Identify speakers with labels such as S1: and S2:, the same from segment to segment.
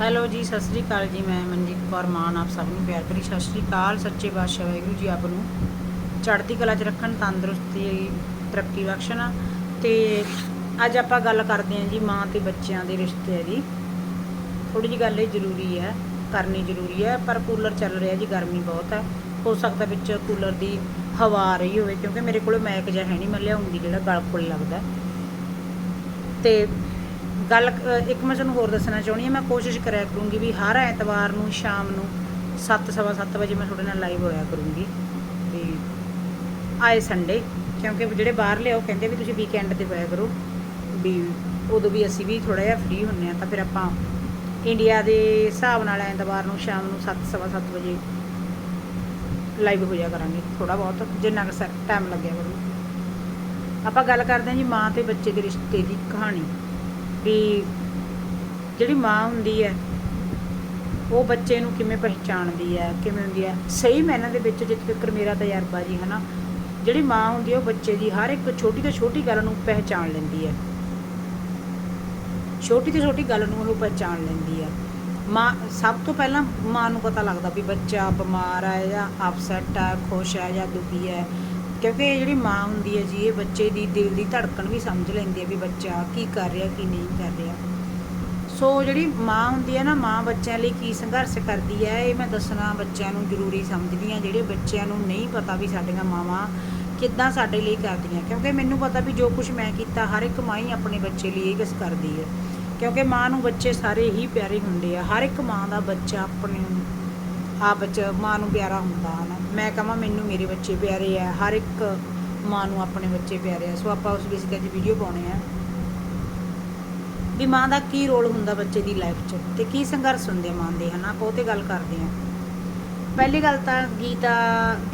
S1: Hello ਜੀ, ਸਤਿ ਸ੍ਰੀ ਅਕਾਲ ਜੀ, ਮੈਂ ਮਨਜੀਤ ਕੌਰ ਮਾਨ, ਆਪ ਸਭ ਨੂੰ ਪਿਆਰ ਭਰੀ ਸਤਿ ਸ੍ਰੀ ਅਕਾਲ। ਸੱਚੇ ਪਾਤਸ਼ਾਹ ਵਾਹਿਗੁਰੂ ਜੀ ਆਪ ਨੂੰ। ਚੜ੍ਹਦੀ ਕਲਾ 'ਚ ਰੱਖਣ, ਤੰਦਰੁਸਤੀ, ਤਰੱਕੀ ਬਖਸ਼ਣ। ਤੇ ਅੱਜ ਆਪਾਂ ਗੱਲ ਕਰਦੇ ਹਾਂ ਜੀ ਮਾਂ ਤੇ ਬੱਚਿਆਂ ਦੇ ਰਿਸ਼ਤੇ ਦੀ। ਥੋੜੀ ਜੀ ਗੱਲ ਇਹ ਜ਼ਰੂਰੀ ਹੈ, ਕਰਨੀ ਜ਼ਰੂਰੀ ਹੈ, ਪਰ ਕੂਲਰ ਚੱਲ ਰਿਹਾ ਜੀ, ਗਰਮੀ ਬਹੁਤ ਹੈ। ਹੋ ਸਕਦਾ ਵਿੱਚ ਕੂਲਰ ਦੀ ਹਵਾ ਆ ਰਹੀ ਹੋਵੇ, ਕਿਉਂਕਿ ਮੇਰੇ ਕੋਲ ਮੈਕ ਜਿਹਾ ਹੈ ਨਹੀਂ, ਮੈਂ ਲਿਆਉਂਗੀ ਜਿਹੜਾ ਗਲ ਕੋਲ ਲੱਗਦਾ। ਤੇ ਗੱਲ ਇੱਕ ਮੈਂ ਤੁਹਾਨੂੰ ਹੋਰ ਦੱਸਣਾ ਚਾਹੁੰਦੀ ਹਾਂ, ਮੈਂ ਕੋਸ਼ਿਸ਼ ਕਰਿਆ ਕਰੂੰਗੀ ਵੀ ਹਰ ਐਤਵਾਰ ਨੂੰ, ਸ਼ਾਮ ਨੂੰ 7:30 ਵਜੇ ਮੈਂ ਤੁਹਾਡੇ ਨਾਲ ਲਾਈਵ ਹੋਇਆ ਕਰੂੰਗੀ। ਵੀ ਆਏ ਸੰਡੇ ਕਿਉਂਕਿ ਜਿਹੜੇ ਬਾਹਰਲੇ ਆ ਉਹ ਕਹਿੰਦੇ ਵੀ ਤੁਸੀਂ ਵੀਕਐਂਡ ਤੇ ਹੋਇਆ ਕਰੋ। ਵੀ ਉਦੋਂ ਵੀ ਅਸੀਂ ਵੀ ਥੋੜਾ ਜਿਹਾ ਫ੍ਰੀ ਹੁੰਨੇ ਆ ਤਾਂ ਫਿਰ ਆਪਾਂ ਇੰਡੀਆ ਦੇ ਹਿਸਾਬ ਨਾਲ ਐਤਵਾਰ ਨੂੰ, ਸ਼ਾਮ ਨੂੰ 7:30 ਵਜੇ ਲਾਈਵ ਹੋ ਜਾ ਕਰਾਂਗੇ ਥੋੜਾ ਬਹੁਤ, ਜਿੰਨਾ ਕੁ ਟਾਈਮ ਲੱਗਿਆ ਕਰੂ ਆਪਾਂ ਗੱਲ ਕਰਦੇ ਹਾਂ ਜੀ ਮਾਂ ਤੇ ਬੱਚੇ ਦੇ ਰਿਸ਼ਤੇ ਦੀ ਕਹਾਣੀ। ਵੀ ਜਿਹੜੀ ਮਾਂ ਹੁੰਦੀ ਹੈ, ਉਹ ਬੱਚੇ ਨੂੰ ਕਿਵੇਂ ਪਹਿਚਾਣਦੀ ਹੈ, ਕਿਵੇਂ ਹੁੰਦੀ ਹੈ। ਸਹੀ ਮੈਨਾਂ ਦੇ ਵਿੱਚ ਜਿੱਥੇ ਤੱਕ ਮੇਰਾ ਤਜਰਬਾ ਜੀ ਹਨਾ, ਜਿਹੜੀ ਮਾਂ ਹੁੰਦੀ ਹੈ, ਉਹ ਬੱਚੇ ਦੀ ਹਰ ਇੱਕ ਛੋਟੀ ਤੋਂ ਛੋਟੀ ਗੱਲ ਨੂੰ ਪਹਿਚਾਣ ਲੈਂਦੀ ਹੈ। ਛੋਟੀ ਤੋਂ ਛੋਟੀ ਗੱਲ ਨੂੰ ਉਹ ਪਹਿਚਾਣ ਲੈਂਦੀ ਹੈ। ਮਾਂ, ਸਭ ਤੋਂ ਪਹਿਲਾਂ ਮਾਂ ਨੂੰ ਪਤਾ ਲੱਗਦਾ ਵੀ ਬੱਚਾ ਬਿਮਾਰ ਹੈ ਜਾਂ ਅਪਸੈਟ ਹੈ, ਖੁਸ਼ ਹੈ ਜਾਂ ਦੁਖੀ ਹੈ। ਕਿਉਂਕਿ ਇਹ ਜਿਹੜੀ ਮਾਂ ਹੁੰਦੀ ਹੈ ਜੀ, ਇਹ ਬੱਚੇ ਦੀ ਦਿਲ ਦੀ ਧੜਕਣ ਵੀ ਸਮਝ ਲੈਂਦੀ ਹੈ ਵੀ ਬੱਚਾ ਕੀ ਕਰ ਰਿਹਾ, ਕੀ ਨਹੀਂ ਕਰ ਰਿਹਾ। ਸੋ ਜਿਹੜੀ ਮਾਂ ਹੁੰਦੀ ਹੈ ਨਾ, ਮਾਂ ਬੱਚਿਆਂ ਲਈ ਕੀ ਸੰਘਰਸ਼ ਕਰਦੀ ਹੈ, ਇਹ ਮੈਂ ਦੱਸਣਾ ਬੱਚਿਆਂ ਨੂੰ ਜ਼ਰੂਰੀ ਸਮਝਦੀ ਹਾਂ। ਜਿਹੜੇ ਬੱਚਿਆਂ ਨੂੰ ਨਹੀਂ ਪਤਾ ਵੀ ਸਾਡੀਆਂ ਮਾਵਾਂ ਕਿੱਦਾਂ ਸਾਡੇ ਲਈ ਕਰਦੀਆਂ, ਕਿਉਂਕਿ ਮੈਨੂੰ ਪਤਾ ਵੀ ਜੋ ਕੁਝ ਮੈਂ ਕੀਤਾ, ਹਰ ਇੱਕ ਮਾਂ ਹੀ ਆਪਣੇ ਬੱਚੇ ਲਈ ਇਹ ਕੁਛ ਕਰਦੀ ਹੈ। ਕਿਉਂਕਿ ਮਾਂ ਨੂੰ ਬੱਚੇ ਸਾਰੇ ਹੀ ਪਿਆਰੇ ਹੁੰਦੇ ਆ। ਹਰ ਇੱਕ ਮਾਂ ਦਾ ਬੱਚਾ ਆਪਣੇ ਆ ਬੱਚਾ ਮਾਂ ਨੂੰ ਪਿਆਰਾ ਹੁੰਦਾ ਹਨ। ਮੈਂ ਕਹਾਂ ਮੈਨੂੰ ਮੇਰੇ ਬੱਚੇ ਪਿਆਰੇ ਆ, ਹਰ ਇੱਕ ਮਾਂ ਨੂੰ ਆਪਣੇ ਬੱਚੇ ਪਿਆਰੇ ਆ। ਸੋ ਆਪਾਂ ਉਸ ਵਿਸ਼ੇ ਅੱਜ ਵੀਡੀਓ ਪਾਉਣੇ ਆ। ਵੀ ਮਾਂ ਦਾ ਕੀ ਰੋਲ ਹੁੰਦਾ ਬੱਚੇ ਦੀ ਲਾਈਫ 'ਚ ਤੇ ਕੀ ਸੰਘਰਸ਼ ਹੁੰਦੇ ਮਾਂ ਦੇ, ਹਨਾ? ਆਪਾਂ ਉਹ ਤੇ ਗੱਲ ਕਰਦੇ ਆ। ਪਹਿਲੀ ਗੱਲ ਤਾਂ ਗੀਤਾ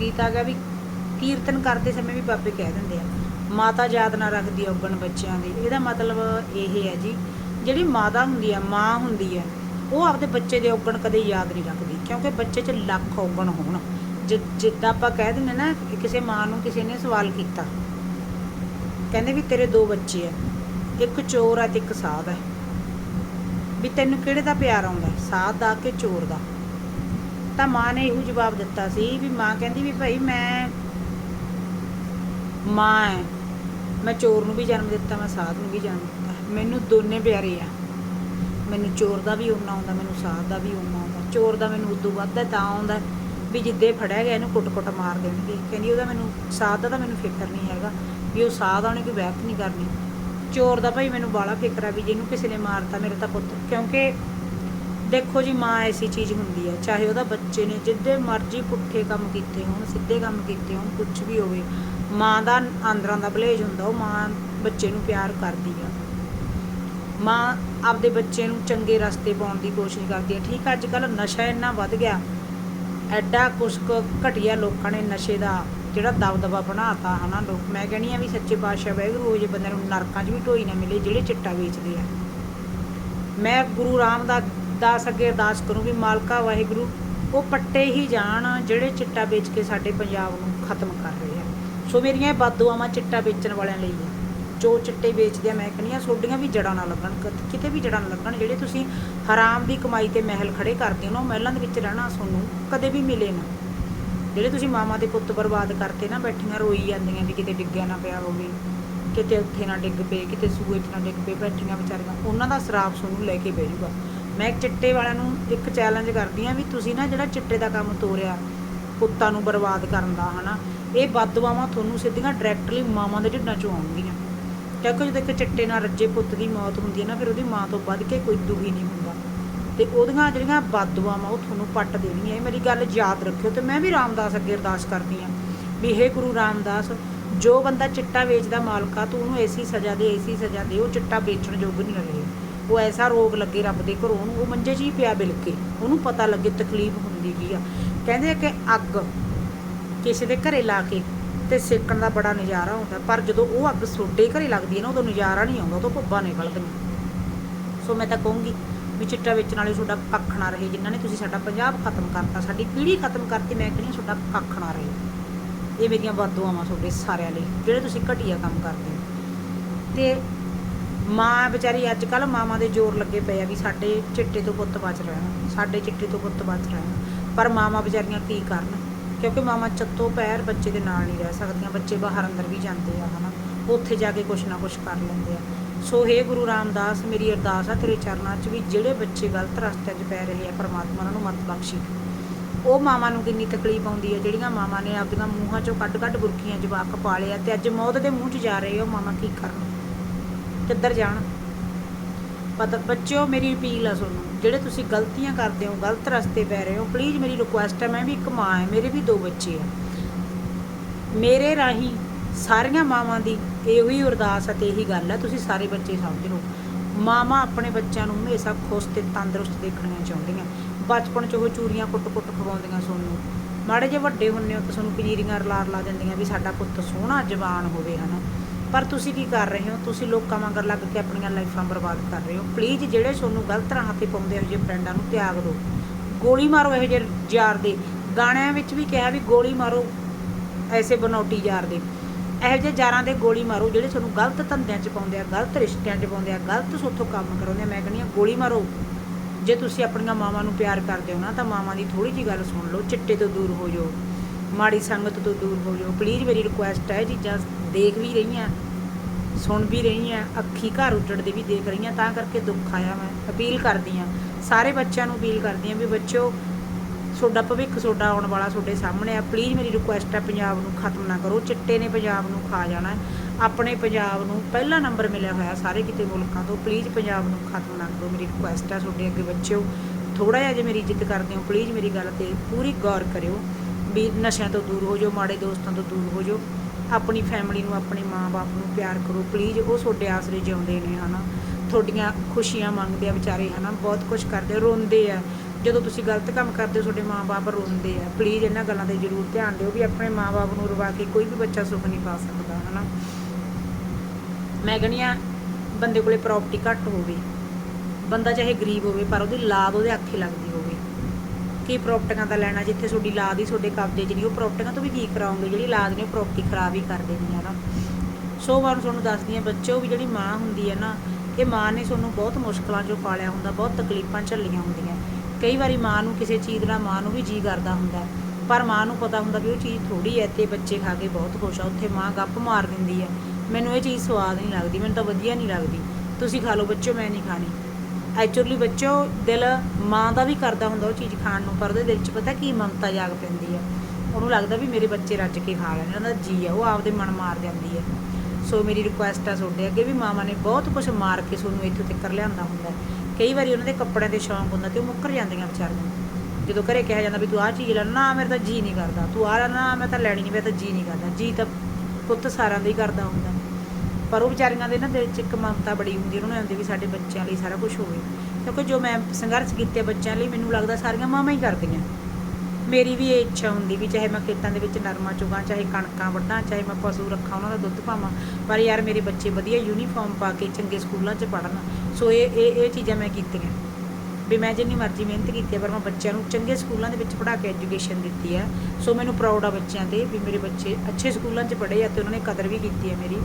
S1: ਗੀਤਾ ਗਿਆ ਵੀ ਕੀਰਤਨ ਕਰਦੇ ਸਮੇਂ ਵੀ ਬਾਬੇ ਕਹਿ ਦਿੰਦੇ ਆ, ਮਾਤਾ ਯਾਦ ਨਾ ਰੱਖਦੀ ਔਗਣ ਬੱਚਿਆਂ ਦੀ। ਇਹਦਾ ਮਤਲਬ ਇਹ ਹੈ ਜੀ, ਜਿਹੜੀ ਮਾਤਾ ਹੁੰਦੀ ਆ, ਮਾਂ ਹੁੰਦੀ ਆ ਉਹ ਆਪਦੇ ਬੱਚੇ ਦੇ ਔਗਣ ਕਦੇ ਯਾਦ ਨਹੀਂ ਰੱਖਦੀ, ਕਿਉਂਕਿ ਬੱਚੇ 'ਚ ਲੱਖ ਔਗਣ ਹੋਣ। ਜਿ- ਜਿੱਦਾਂ ਆਪਾਂ ਕਹਿ ਦਿੰਦੇ ਨਾ ਕਿਸੇ ਮਾਂ ਨੂੰ ਕਿਸੇ ਨੇ ਸਵਾਲ ਕੀਤਾ। ਕਹਿੰਦੇ ਵੀ ਤੇਰੇ ਦੋ ਬੱਚੇ ਆ, ਇੱਕ ਚੋਰ ਆ ਤੇ ਇੱਕ ਸਾਧ ਹੈ ਵੀ ਤੈਨੂੰ ਕਿਹੜੇ ਦਾ ਪਿਆਰ ਆਉਂਦਾ? ਸਾਧ ਦਾ ਕਿ ਚੋਰ ਦਾ? ਤਾਂ ਮਾਂ ਨੇ ਇਹੋ ਜਵਾਬ ਦਿੱਤਾ ਸੀ ਵੀ ਮਾਂ ਕਹਿੰਦੀ ਵੀ ਭਾਈ ਮੈਂ ਮਾਂ ਹੈ ਮੈਂ ਚੋਰ ਨੂੰ ਵੀ ਜਨਮ ਦਿੱਤਾ, ਮੈਂ ਸਾਧ ਨੂੰ ਵੀ ਜਨਮ ਦਿੱਤਾ। ਮੈਨੂੰ ਦੋਨੇ ਪਿਆਰੇ ਆ। ਮੈਨੂੰ ਚੋਰ ਦਾ ਵੀ ਉਹਨਾਂ ਆਉਂਦਾ, ਮੈਨੂੰ ਸਾਧ ਦਾ ਵੀ ਉਹਨਾਂ ਆਉਂਦਾ। ਚੋਰ ਦਾ ਮੈਨੂੰ ਉਦੋਂ ਵੱਧ ਤਾਂ ਆਉਂਦਾ ਵੀ ਜਿੱਦੇ ਫੜਿਆ ਗਿਆ ਇਹਨੂੰ ਕੁੱਟ-ਕੁੱਟ ਮਾਰ ਦੇਣਗੇ। ਕਹਿੰਦੀ ਉਹਦਾ ਮੈਨੂੰ, ਸਾਧ ਦਾ ਤਾਂ ਮੈਨੂੰ ਫਿਕਰ ਨਹੀਂ ਹੈਗਾ ਵੀ ਉਹ ਸਾਧ ਆਉਣੇ ਕੋਈ ਵਹਿਤ ਨਹੀਂ ਕਰਨੀ। ਚੋਰ ਦਾ ਭਾਈ ਮੈਨੂੰ ਬਾਲਾ ਫਿਕਰ ਆ ਵੀ ਜਿਹਨੂੰ ਕਿਸੇ ਨੇ ਮਾਰਤਾ ਮੇਰੇ ਤਾਂ ਪੁੱਤ। ਕਿਉਂਕਿ ਦੇਖੋ ਜੀ, ਮਾਂ ਐਸੀ ਚੀਜ਼ ਹੁੰਦੀ ਹੈ, ਚਾਹੇ ਉਹਦਾ ਬੱਚੇ ਨੇ ਜਿੱਦੇ ਮਰਜ਼ੀ ਪੁੱਠੇ ਕੰਮ ਕੀਤੇ ਹੋਣ, ਸਿੱਧੇ ਕੰਮ ਕੀਤੇ ਹੋਣ ਕੁਝ ਵੀ ਹੋਵੇ, ਮਾਂ ਦਾ ਅੰਦਰਾਂ ਦਾ ਭਲੇਜ ਹੁੰਦਾ, ਉਹ ਮਾਂ ਬੱਚੇ ਨੂੰ ਪਿਆਰ ਕਰਦੀ ਆ। ਮਾਂ ਆਪਦੇ ਬੱਚੇ ਨੂੰ ਚੰਗੇ ਰਸਤੇ ਪਾਉਣ ਦੀ ਕੋਸ਼ਿਸ਼ ਕਰਦੀ। ਹੈ ਠੀਕ ਹੈ ਅੱਜ ਕੱਲ ਨਸ਼ਾ ਇੰਨਾ ਵੱਧ ਗਿਆ। ਐਡਾ ਕੁਛ ਕੁ ਘਟੀਆ ਲੋਕਾਂ ਨੇ ਨਸ਼ੇ ਦਾ ਜਿਹੜਾ ਦਬਦਬਾ ਬਣਾਤਾ, ਹਨਾ ਲੋਕ। ਮੈਂ ਕਹਿੰਦੀ ਆ ਵੀ ਸੱਚੇ ਪਾਤਸ਼ਾਹ ਵਾਹਿਗੁਰੂ, ਉਹ ਜੇ ਬੰਦੇ ਨੂੰ ਨਰਕਾਂ 'ਚ ਵੀ ਢੋਈ ਨਾ ਮਿਲੇ, ਜਿਹੜੇ ਚਿੱਟਾ ਵੇਚਦੇ ਆ। ਮੈਂ ਗੁਰੂ ਰਾਮਦਾਸ, ਦਾਸ ਅੱਗੇ ਅਰਦਾਸ ਕਰੂੰ ਵੀ ਮਾਲਕਾ ਵਾਹਿਗੁਰੂ, ਉਹ ਪੱਟੇ ਹੀ ਜਾਣ, ਜਿਹੜੇ ਚਿੱਟਾ ਵੇਚ ਕੇ ਸਾਡੇ ਪੰਜਾਬ ਨੂੰ ਖਤਮ ਕਰ ਰਹੇ ਆ। ਸੋ ਮੇਰੀਆਂ ਇਹ ਬਦਦੁਆਵਾਂ ਚਿੱਟਾ ਵੇਚਣ ਵਾਲਿਆਂ ਲਈ। ਆ ਜੋ ਚਿੱਟੇ ਵੇਚਦੇ ਆ, ਮੈਂ ਕਹਿੰਦੀ ਆ ਤੁਹਾਡੀਆਂ ਵੀ ਜੜਾਂ ਨਾ ਲੱਗਣ, ਕ- ਕਿਤੇ ਵੀ ਜੜਾਂ ਨਾ ਲੱਗਣ, ਜਿਹੜੇ ਤੁਸੀਂ ਹਰਾਮ ਦੀ ਕਮਾਈ ਤੇ ਮਹਿਲ ਖੜੇ ਕਰਦੇ ਹੋ ਨਾ, ਉਹ ਮਹਿਲਾਂ ਦੇ ਵਿੱਚ ਰਹਿਣਾ ਤੁਹਾਨੂੰ ਕਦੇ ਵੀ ਮਿਲੇ ਨਾ। ਜਿਹੜੇ ਤੁਸੀਂ ਮਾਮਾ ਦੇ ਪੁੱਤ ਬਰਬਾਦ ਕਰਤੇ ਨਾ, ਬੈਠੀਆਂ ਰੋਈ ਜਾਂਦੀਆਂ ਵੀ ਕਿਤੇ ਡਿੱਗਿਆ ਨਾ ਪਿਆ ਹੋਵੇ, ਕਿਤੇ ਉੱਥੇ ਨਾ ਡਿੱਗ ਪਏ, ਕਿਤੇ ਸੂਏ 'ਚ ਨਾ ਡਿੱਗ ਪਏ, ਬੈਠੀਆਂ ਵਿਚਾਰੀਆਂ, ਉਹਨਾਂ ਦਾ ਸਰਾਪ ਤੁਹਾਨੂੰ ਲੈ ਕੇ ਬਹਿ ਜਾਊਗਾ ਮੈਂ ਚਿੱਟੇ ਵਾਲਿਆਂ ਨੂੰ ਇੱਕ ਚੈਲੰਜ ਕਰਦੀ ਆ ਵੀ ਤੁਸੀਂ ਨਾ ਜਿਹੜਾ ਚਿੱਟੇ ਦਾ ਕੰਮ ਤੋਰਿਆ, ਪੁੱਤਾਂ ਨੂੰ ਬਰਬਾਦ ਕਰਨ ਦਾ, ਹਨਾ, ਇਹ ਬਦਦੁਆਵਾਂ ਤੁਹਾਨੂੰ ਸਿੱਧੀਆਂ ਡਾਇਰੈਕਟਲੀ ਮਾਵਾਂ ਦੇ ਢਿੱਡਾਂ 'ਚੋਂ ਆਉਣਗੀਆਂ। ਕਿਉਂਕਿ ਜਦੋਂ ਇੱਕ ਚਿੱਟੇ ਨਾਲ ਰੱਜੇ ਪੁੱਤ ਦੀ ਮੌਤ ਹੁੰਦੀ ਹੈ ਨਾ, ਫਿਰ ਉਹਦੀ ਮਾਂ ਤੋਂ ਵੱਧ ਕੇ ਕੋਈ ਦੁਖੀ ਨਹੀਂ ਹੁੰਦਾ। ਤੇ ਉਹਦੀਆਂ ਜਿਹੜੀਆਂ ਬਦਦੁਆਵਾਂ ਉਹ ਤੁਹਾਨੂੰ ਪੱਟ ਦੇਣੀਆਂ। ਇਹ ਮੇਰੀ ਗੱਲ ਯਾਦ ਰੱਖਿਓ ਤੇ ਮੈਂ ਵੀ ਰਾਮਦਾਸ ਅੱਗੇ ਅਰਦਾਸ ਕਰਦੀ ਆ ਵੀ ਹੇ ਗੁਰੂ ਰਾਮਦਾਸ, ਜੋ ਬੰਦਾ ਚਿੱਟਾ ਵੇਚਦਾ ਮਾਲਕਾ, ਤੂੰ ਉਹਨੂੰ ਐਸੀ ਸਜ਼ਾ ਦੇ, ਐਸੀ ਸਜ਼ਾ ਦੇ, ਉਹ ਚਿੱਟਾ ਵੇਚਣ ਯੋਗ ਨਹੀਂ ਰਹੇ। ਉਹ ਐਸਾ ਰੋਗ ਲੱਗੇ ਰੱਬ ਦੇ ਘਰੋਂ ਉਹਨੂੰ ਉਹ ਮੰਜੇ 'ਚ ਹੀ ਪਿਆ ਬਿਲ ਕੇ ਉਹਨੂੰ ਪਤਾ ਲੱਗੇ ਤਕਲੀਫ ਹੁੰਦੀ ਕੀ ਆ। ਕਹਿੰਦੇ ਆ ਕਿ ਅੱਗ ਕਿਸੇ ਦੇ ਘਰੇ ਲਾ ਕੇ ਤੇ ਸੇਕਣ ਦਾ ਬੜਾ ਨਜ਼ਾਰਾ ਹੁੰਦਾ, ਪਰ ਜਦੋਂ ਉਹ ਅੱਗ ਸੋਡੇ ਘਰੇ ਲੱਗਦੀ ਹੈ ਨਾ, ਉਦੋਂ ਨਜ਼ਾਰਾ ਨਹੀਂ ਆਉਂਦਾ, ਉਦੋਂ ਭੁੱਬਾ ਨਿਕਲਦੀਆਂ। ਸੋ ਮੈਂ ਤਾਂ ਕਹੂੰਗੀ ਵੀ ਚਿੱਟਾ ਵੇਚਣ ਵਾਲੇ ਤੁਹਾਡਾ ਕੱਖ ਨਾ ਰਹੇ, ਜਿਨ੍ਹਾਂ ਨੇ ਤੁਸੀਂ ਸਾਡਾ ਪੰਜਾਬ ਖਤਮ ਕਰਤਾ, ਸਾਡੀ ਪੀੜ੍ਹੀ ਖਤਮ ਕਰਤੀ, ਮੈਂ ਕਹਿੰਦੀ ਤੁਹਾਡਾ ਕੱਖ ਨਾ ਰਹੇ। ਇਹ ਮੇਰੀਆਂ ਬਦਦੁਆਵਾਂ ਤੁਹਾਡੇ ਸਾਰਿਆਂ ਲਈ, ਜਿਹੜੇ ਤੁਸੀਂ ਘਟੀਆ ਕੰਮ ਕਰਦੇ ਹੋ। ਤੇ ਮਾਂ ਵਿਚਾਰੀ ਅੱਜ ਕੱਲ ਮਾਵਾਂ ਦੇ ਜ਼ੋਰ ਲੱਗੇ ਪਏ ਆ ਵੀ ਸਾਡੇ ਚਿੱਟੇ ਤੋਂ ਪੁੱਤ ਬਚ ਰਹਿਣ ਸਾਡੇ ਚਿੱਟੇ ਤੋਂ ਪੁੱਤ ਬਚ ਰਹਿਣ ਪਰ ਮਾਵਾਂ ਵਿਚਾਰੀਆਂ ਕੀ ਕਰਨ? ਕਿਉਂਕਿ ਮਾਮਾ ਚੱਤੋ ਪੈਰ ਬੱਚੇ ਦੇ ਨਾਲ ਨਹੀਂ ਰਹਿ ਸਕਦੀਆਂ, ਬੱਚੇ ਬਾਹਰ ਅੰਦਰ ਵੀ ਜਾਂਦੇ ਆ, ਹਨਾ। ਉੱਥੇ ਜਾ ਕੇ ਕੁਛ ਨਾ ਕੁਛ ਕਰ ਲੈਂਦੇ ਆ। ਸੋ ਹੇ ਗੁਰੂ ਰਾਮਦਾਸ, ਮੇਰੀ ਅਰਦਾਸ ਆ ਤੇਰੇ ਚਰਨਾਂ 'ਚ ਵੀ ਜਿਹੜੇ ਬੱਚੇ ਗਲਤ ਰਸਤੇ 'ਚ ਪੈ ਰਹੇ ਆ, ਪਰਮਾਤਮਾ ਉਹਨਾਂ ਨੂੰ ਮਤ ਬਖਸ਼ੀ। ਉਹ ਮਾਵਾਂ ਨੂੰ ਕਿੰਨੀ ਤਕਲੀਫ ਆਉਂਦੀ ਹੈ ਜਿਹੜੀਆਂ ਮਾਵਾਂ ਨੇ ਆਪਦੀਆਂ ਮੂੰਹਾਂ 'ਚੋਂ ਕੱਢ-ਕੱਢ ਬੁਰਕੀਆਂ ਜਵਾਕ ਪਾਲੇ ਆ ਤੇ ਅੱਜ ਮੌਤ ਦੇ ਮੂੰਹ 'ਚ ਜਾ ਰਹੇ ਆ, ਉਹ ਮਾਵਾਂ ਕੀ ਕਰਨ? ਕਿੱਧਰ ਜਾਣ? ਪਤਾ ਬੱਚਿਓ, ਮੇਰੀ ਅਪੀਲ ਆ ਤੁਹਾਨੂੰ, ਜਿਹੜੇ ਤੁਸੀਂ ਗਲਤੀਆਂ ਕਰਦੇ ਹੋ, ਗਲਤ ਰਸਤੇ ਪੈ ਰਹੇ ਹੋ ਪਲੀਜ਼ ਮੇਰੀ ਰਿਕੁਐਸਟ ਹੈ ਮੈਂ ਵੀ ਇੱਕ ਮਾਂ ਹੈ ਮੇਰੇ ਵੀ ਦੋ ਬੱਚੇ ਆ। ਮੇਰੇ ਰਾਹੀਂ ਸਾਰੀਆਂ ਮਾਵਾਂ ਦੀ ਇਹੋ ਹੀ ਅਰਦਾਸ ਅਤੇ ਇਹੀ ਗੱਲ ਹੈ ਤੁਸੀਂ ਸਾਰੇ ਬੱਚੇ ਸਮਝ ਲਓ। ਮਾਵਾਂ ਆਪਣੇ ਬੱਚਿਆਂ ਨੂੰ ਹਮੇਸ਼ਾ ਖੁਸ਼ ਤੇ ਤੰਦਰੁਸਤ ਦੇਖਣੀਆਂ ਚਾਹੁੰਦੀਆਂ। ਬਚਪਨ 'ਚ ਉਹ ਚੂਰੀਆਂ ਕੁੱਟ-ਕੁੱਟ ਖਵਾਉਂਦੀਆਂ ਸੋਨੂੰ। ਮਾੜੇ ਜੇ ਵੱਡੇ ਹੁੰਨੇ ਹੋ ਤਾਂ ਤੁਹਾਨੂੰ ਪਨੀਰੀਆਂ ਰਲਾਰ ਲਾ ਦਿੰਦੀਆਂ ਵੀ ਸਾਡਾ ਪੁੱਤ ਸੋਹਣਾ, ਜਵਾਨ ਹੋਵੇ, ਹਨਾ। ਪਰ ਤੁਸੀਂ ਕੀ ਕਰ ਰਹੇ ਹੋ? ਤੁਸੀਂ ਲੋਕਾਂ ਵਾਂਗਰ ਲੱਗ ਕੇ ਆਪਣੀਆਂ ਲਾਈਫਾਂ ਬਰਬਾਦ ਕਰ ਰਹੇ ਹੋ। ਪਲੀਜ਼ ਜਿਹੜੇ ਤੁਹਾਨੂੰ ਗਲਤ ਰਾਹਾਂ ਤੇ ਪਾਉਂਦੇ ਹੋ ਜੇ ਫਰੈਂਡਾਂ ਨੂੰ ਤਿਆਗ ਦਿਓ। ਗੋਲੀ ਮਾਰੋ ਇਹੋ ਜਿਹੇ ਯਾਰ ਦੇ। ਗਾਣਿਆਂ ਵਿੱਚ ਵੀ ਕਿਹਾ ਵੀ ਗੋਲੀ ਮਾਰੋ, ਐਸੇ ਬਨੌਟੀ ਯਾਰ ਦੇ। ਇਹੋ ਜਿਹੇ ਯਾਰਾਂ ਦੇ ਗੋਲੀ ਮਾਰੋ, ਜਿਹੜੇ ਤੁਹਾਨੂੰ ਗਲਤ ਧੰਦਿਆਂ 'ਚ ਪਾਉਂਦੇ ਆ, ਗਲਤ ਰਿਸ਼ਤਿਆਂ 'ਚ ਪਾਉਂਦੇ ਆ, ਗਲਤ ਸੋਥੋਂ ਕੰਮ ਕਰਾਉਂਦੇ ਆ। ਮੈਂ ਕਹਿੰਦੀ ਆ ਗੋਲੀ ਮਾਰੋ। ਜੇ ਤੁਸੀਂ ਆਪਣੀਆਂ ਮਾਵਾਂ ਨੂੰ ਪਿਆਰ ਕਰਦੇ ਹੋ ਨਾ, ਤਾਂ ਮਾਵਾਂ ਦੀ ਥੋੜੀ ਜੀ ਗੱਲ ਸੁਣ ਲਓ। ਚਿੱਟੇ ਤੋਂ ਦੂਰ ਹੋ ਜਾਓ। ਮਾੜੀ ਸੰਗਤ ਤੋਂ ਦੂਰ ਹੋ ਜਾਓ। ਪਲੀਜ਼ ਮੇਰੀ ਰਿਕੁਐਸਟ ਹੈ ਇਹ ਚੀਜ਼ਾਂ ਦੇਖ ਵੀ ਰਹੀ ਰਹੀਆਂ ਸੁਣ ਵੀ ਰਹੀ ਹਾਂ, ਅੱਖੀ ਘਰ ਉੱਜੜਦੇ ਵੀ ਦੇਖ ਰਹੀ ਹਾਂ, ਤਾਂ ਕਰਕੇ ਦੁੱਖ ਆਇਆ ਮੈਂ, ਅਪੀਲ ਕਰਦੀ ਹਾਂ, ਸਾਰੇ ਬੱਚਿਆਂ ਨੂੰ ਅਪੀਲ ਕਰਦੀ ਹਾਂ ਵੀ ਬੱਚਿਓ, ਤੁਹਾਡਾ ਭਵਿੱਖ ਤੁਹਾਡਾ ਆਉਣ ਵਾਲਾ ਤੁਹਾਡੇ ਸਾਹਮਣੇ ਆ ਪਲੀਜ਼ ਮੇਰੀ ਰਿਕੁਐਸਟ ਆ, ਪੰਜਾਬ ਨੂੰ ਖਤਮ ਨਾ ਕਰੋ, ਚਿੱਟੇ ਨੇ ਪੰਜਾਬ ਨੂੰ ਖਾ ਜਾਣਾ ਆਪਣੇ ਪੰਜਾਬ ਨੂੰ ਪਹਿਲਾ ਨੰਬਰ ਮਿਲਿਆ ਹੋਇਆ ਸਾਰੇ ਕਿਤੇ ਮੁਲਕਾਂ ਤੋਂ ਪਲੀਜ਼ ਪੰਜਾਬ ਨੂੰ ਖਤਮ ਨਾ ਕਰੋ, ਮੇਰੀ ਰਿਕੁਐਸਟ ਆ ਤੁਹਾਡੇ ਅੱਗੇ ਬੱਚਿਓ ਥੋੜਾ ਜਿਹਾ ਜੇ ਮੇਰੀ ਇੱਜ਼ਤ ਕਰਦੇ ਹੋ ਪਲੀਜ਼ ਮੇਰੀ ਗੱਲ ਤੇ ਪੂਰੀ ਗੌਰ ਕਰਿਓ, ਵੀ ਨਸ਼ਿਆਂ ਤੋਂ ਦੂਰ ਹੋ ਜਾਓ, ਮਾੜੇ ਦੋਸਤਾਂ ਤੋਂ ਦੂਰ ਹੋ ਜਾਓ ਆਪਣੀ ਫੈਮਿਲੀ ਨੂੰ, ਆਪਣੇ ਮਾਂ-ਬਾਪ ਨੂੰ ਪਿਆਰ ਕਰੋ। ਪਲੀਜ਼ ਉਹ ਤੁਹਾਡੇ ਆਸਰੇ ਜਿਉਂਦੇ ਨੇ, ਹਨਾ। ਤੁਹਾਡੀਆਂ ਖੁਸ਼ੀਆਂ ਮੰਗਦੇ ਆ ਵਿਚਾਰੇ, ਹਨਾ। ਬਹੁਤ ਕੁਝ ਕਰਦੇ, ਰੋਂਦੇ ਆ। ਜਦੋਂ ਤੁਸੀਂ ਗਲਤ ਕੰਮ ਕਰਦੇ ਹੋ, ਤੁਹਾਡੇ ਮਾਂ-ਬਾਪ ਰੋਂਦੇ ਆ। ਪਲੀਜ਼ ਇਹਨਾਂ ਗੱਲਾਂ ਤੇ ਜ਼ਰੂਰ ਧਿਆਨ ਦਿਓ ਵੀ ਆਪਣੇ ਮਾਂ-ਬਾਪ ਨੂੰ ਰਵਾ ਕੇ ਕੋਈ ਵੀ ਬੱਚਾ ਸੁੱਖ ਨਹੀਂ ਪਾ ਸਕਦਾ, ਹਨਾ। ਮੈਂ ਕਹਿੰਦੀ ਆ ਬੰਦੇ ਕੋਲੇ ਪ੍ਰਾਪਰਟੀ ਘੱਟ ਹੋਵੇ। ਬੰਦਾ ਚਾਹੇ ਗਰੀਬ ਹੋਵੇ, ਪਰ ਉਹਦੀ ਲਾਦ ਉਹਦੇ ਅੱਖੇ ਲੱਗਦੀ ਹੋਵੇ। ਕੀ ਪ੍ਰਾਪਰਟੀਆਂ ਦਾ ਲੈਣਾ ਜਿੱਥੇ ਤੁਹਾਡੀ ਲਾਦ ਹੀ ਤੁਹਾਡੇ ਕਬਜ਼ੇ 'ਚ ਨਹੀਂ, ਉਹ ਪ੍ਰਾਪਰਟੀਆਂ ਤੋਂ ਵੀ ਕੀ ਕਰਾਉਂਗੇ, ਜਿਹੜੀ ਲਾਦ ਨੇ ਪ੍ਰਾਪਰਟੀ ਖਰਾਬ ਹੀ ਕਰ ਦੇਣੀ ਹੈ ਨਾ। ਸੋ ਮੈਂ ਤੁਹਾਨੂੰ ਦੱਸਦੀ ਹਾਂ ਬੱਚੋ ਵੀ ਜਿਹੜੀ ਮਾਂ ਹੁੰਦੀ ਹੈ ਨਾ ਇਹ ਮਾਂ ਨੇ ਤੁਹਾਨੂੰ ਬਹੁਤ ਮੁਸ਼ਕਲਾਂ 'ਚੋਂ ਪਾਲਿਆ ਹੁੰਦਾ, ਬਹੁਤ ਤਕਲੀਫਾਂ ਝੱਲੀਆਂ ਹੁੰਦੀਆਂ। ਕਈ ਵਾਰੀ ਮਾਂ ਨੂੰ ਕਿਸੇ ਚੀਜ਼ ਨਾਲ ਮਾਂ ਨੂੰ ਵੀ ਜੀ ਕਰਦਾ ਹੁੰਦਾ, ਪਰ ਮਾਂ ਨੂੰ ਪਤਾ ਹੁੰਦਾ ਵੀ ਉਹ ਚੀਜ਼ ਥੋੜੀ ਹੈ ਤੇ ਬੱਚੇ ਖਾ ਕੇ ਬਹੁਤ ਖੁਸ਼ ਆ, ਉੱਥੇ ਮਾਂ ਗੱਪ ਮਾਰ ਦਿੰਦੀ ਹੈ। ਮੈਨੂੰ ਇਹ ਚੀਜ਼ ਸਵਾਦ ਨਹੀਂ ਲੱਗਦੀ, ਮੈਨੂੰ ਤਾਂ ਵਧੀਆ ਨਹੀਂ ਲੱਗਦੀ। ਤੁਸੀਂ ਖਾ ਲਓ ਬੱਚਿਓ, ਮੈਂ ਨਹੀਂ ਖਾਣੀ। ਐਕਚੁਅਲੀ ਬੱਚੋ, ਦਿਲ ਮਾਂ ਦਾ ਵੀ ਕਰਦਾ ਹੁੰਦਾ ਉਹ ਚੀਜ਼ ਖਾਣ ਨੂੰ, ਪਰ ਉਹਦੇ ਦਿਲ 'ਚ ਪਤਾ ਕੀ ਮਮਤਾ ਜਾਗ ਪੈਂਦੀ ਆ। ਉਹਨੂੰ ਲੱਗਦਾ ਵੀ ਮੇਰੇ ਬੱਚੇ ਰੱਜ ਕੇ ਖਾ ਲੈਣ ਉਹਨਾਂ ਦਾ ਜੀ ਆ, ਉਹ ਆਪਦੇ ਮਨ ਮਾਰ ਜਾਂਦੀ ਹੈ ਸੋ ਮੇਰੀ ਰਿਕੁਐਸਟ ਆ ਤੁਹਾਡੇ ਅੱਗੇ ਵੀ ਮਾਵਾਂ ਨੇ ਬਹੁਤ ਕੁਝ ਮਾਰ ਕੇ ਤੁਹਾਨੂੰ ਇੱਥੋਂ ਤੱਕ ਲਿਆਂਦਾ ਹੁੰਦਾ ਕਈ ਵਾਰੀ ਉਹਨਾਂ ਦੇ ਕੱਪੜਿਆਂ ਦੇ ਸ਼ੌਂਕ ਹੁੰਦਾ ਤੇ ਉਹ ਮੁੱਕਰ ਜਾਂਦੀਆਂ ਵਿਚਾਰੀਆਂ ਜਦੋਂ ਘਰੇ ਕਿਹਾ ਜਾਂਦਾ ਵੀ ਤੂੰ ਆਹ ਚੀਜ਼ ਲੈ, ਨਾ ਮੇਰਾ ਤਾਂ ਜੀ ਨਹੀਂ ਕਰਦਾ, ਤੂੰ ਆਹ ਲੈ, ਨਾ ਮੈਂ ਤਾਂ ਲੈਣੀ ਨਹੀਂ, ਮੈਂ ਤਾਂ ਜੀ ਨਹੀਂ ਕਰਦਾ। ਜੀ ਤਾਂ ਪੁੱਤ ਸਾਰਿਆਂ ਦਾ ਹੀ ਕਰਦਾ ਹੁੰਦਾ। ਪਰ ਉਹ ਵਿਚਾਰੀਆਂ ਦੇ ਨਾ ਦਿਲ 'ਚ ਇੱਕ ਮਮਤਾ ਬੜੀ ਹੁੰਦੀ, ਉਹਨਾਂ ਨੂੰ ਆਉਂਦੀ ਵੀ ਸਾਡੇ ਬੱਚਿਆਂ ਲਈ ਸਾਰਾ ਕੁਝ ਹੋਵੇ। ਕਿਉਂਕਿ ਜੋ ਮੈਂ ਸੰਘਰਸ਼ ਕੀਤੇ ਬੱਚਿਆਂ ਲਈ, ਮੈਨੂੰ ਲੱਗਦਾ ਸਾਰੀਆਂ ਮਾਵਾਂ ਹੀ ਕਰਦੀਆਂ। ਮੇਰੀ ਵੀ ਇਹ ਇੱਛਾ ਹੁੰਦੀ ਵੀ ਚਾਹੇ ਮੈਂ ਖੇਤਾਂ ਦੇ ਵਿੱਚ ਨਰਮਾ ਚੁਗਾਂ, ਚਾਹੇ ਕਣਕਾਂ ਵੱਢਾਂ, ਚਾਹੇ ਮੈਂ ਪਸ਼ੂ ਰੱਖਾਂ, ਉਹਨਾਂ ਦਾ ਦੁੱਧ ਪਾਵਾਂ, ਪਰ ਯਾਰ ਮੇਰੇ ਬੱਚੇ ਵਧੀਆ ਯੂਨੀਫਾਰਮ ਪਾ ਕੇ ਚੰਗੇ ਸਕੂਲਾਂ 'ਚ ਪੜ੍ਹਨ। ਸੋ ਇਹ ਇਹ ਇਹ ਚੀਜ਼ਾਂ ਮੈਂ ਕੀਤੀਆਂ। ਵੀ ਮੈਂ ਜਿੰਨੀ ਮਰਜ਼ੀ ਮਿਹਨਤ ਕੀਤੀ ਹੈ ਪਰ ਮੈਂ ਬੱਚਿਆਂ ਨੂੰ ਚੰਗੇ ਸਕੂਲਾਂ ਦੇ ਵਿੱਚ ਪੜ੍ਹਾ ਕੇ ਐਜੂਕੇਸ਼ਨ ਦਿੱਤੀ ਆ। ਸੋ ਮੈਨੂੰ ਪ੍ਰਾਊਡ ਆ ਬੱਚਿਆਂ ਤੇ ਵੀ ਮੇਰੇ ਬੱਚੇ ਅੱਛੇ ਸਕੂਲਾਂ 'ਚ ਪੜ੍ਹੇ ਆ ਤੇ ਉਹਨਾਂ ਨੇ ਕਦਰ ਵੀ ਕੀਤੀ ਹੈ ਮੇਰੀ।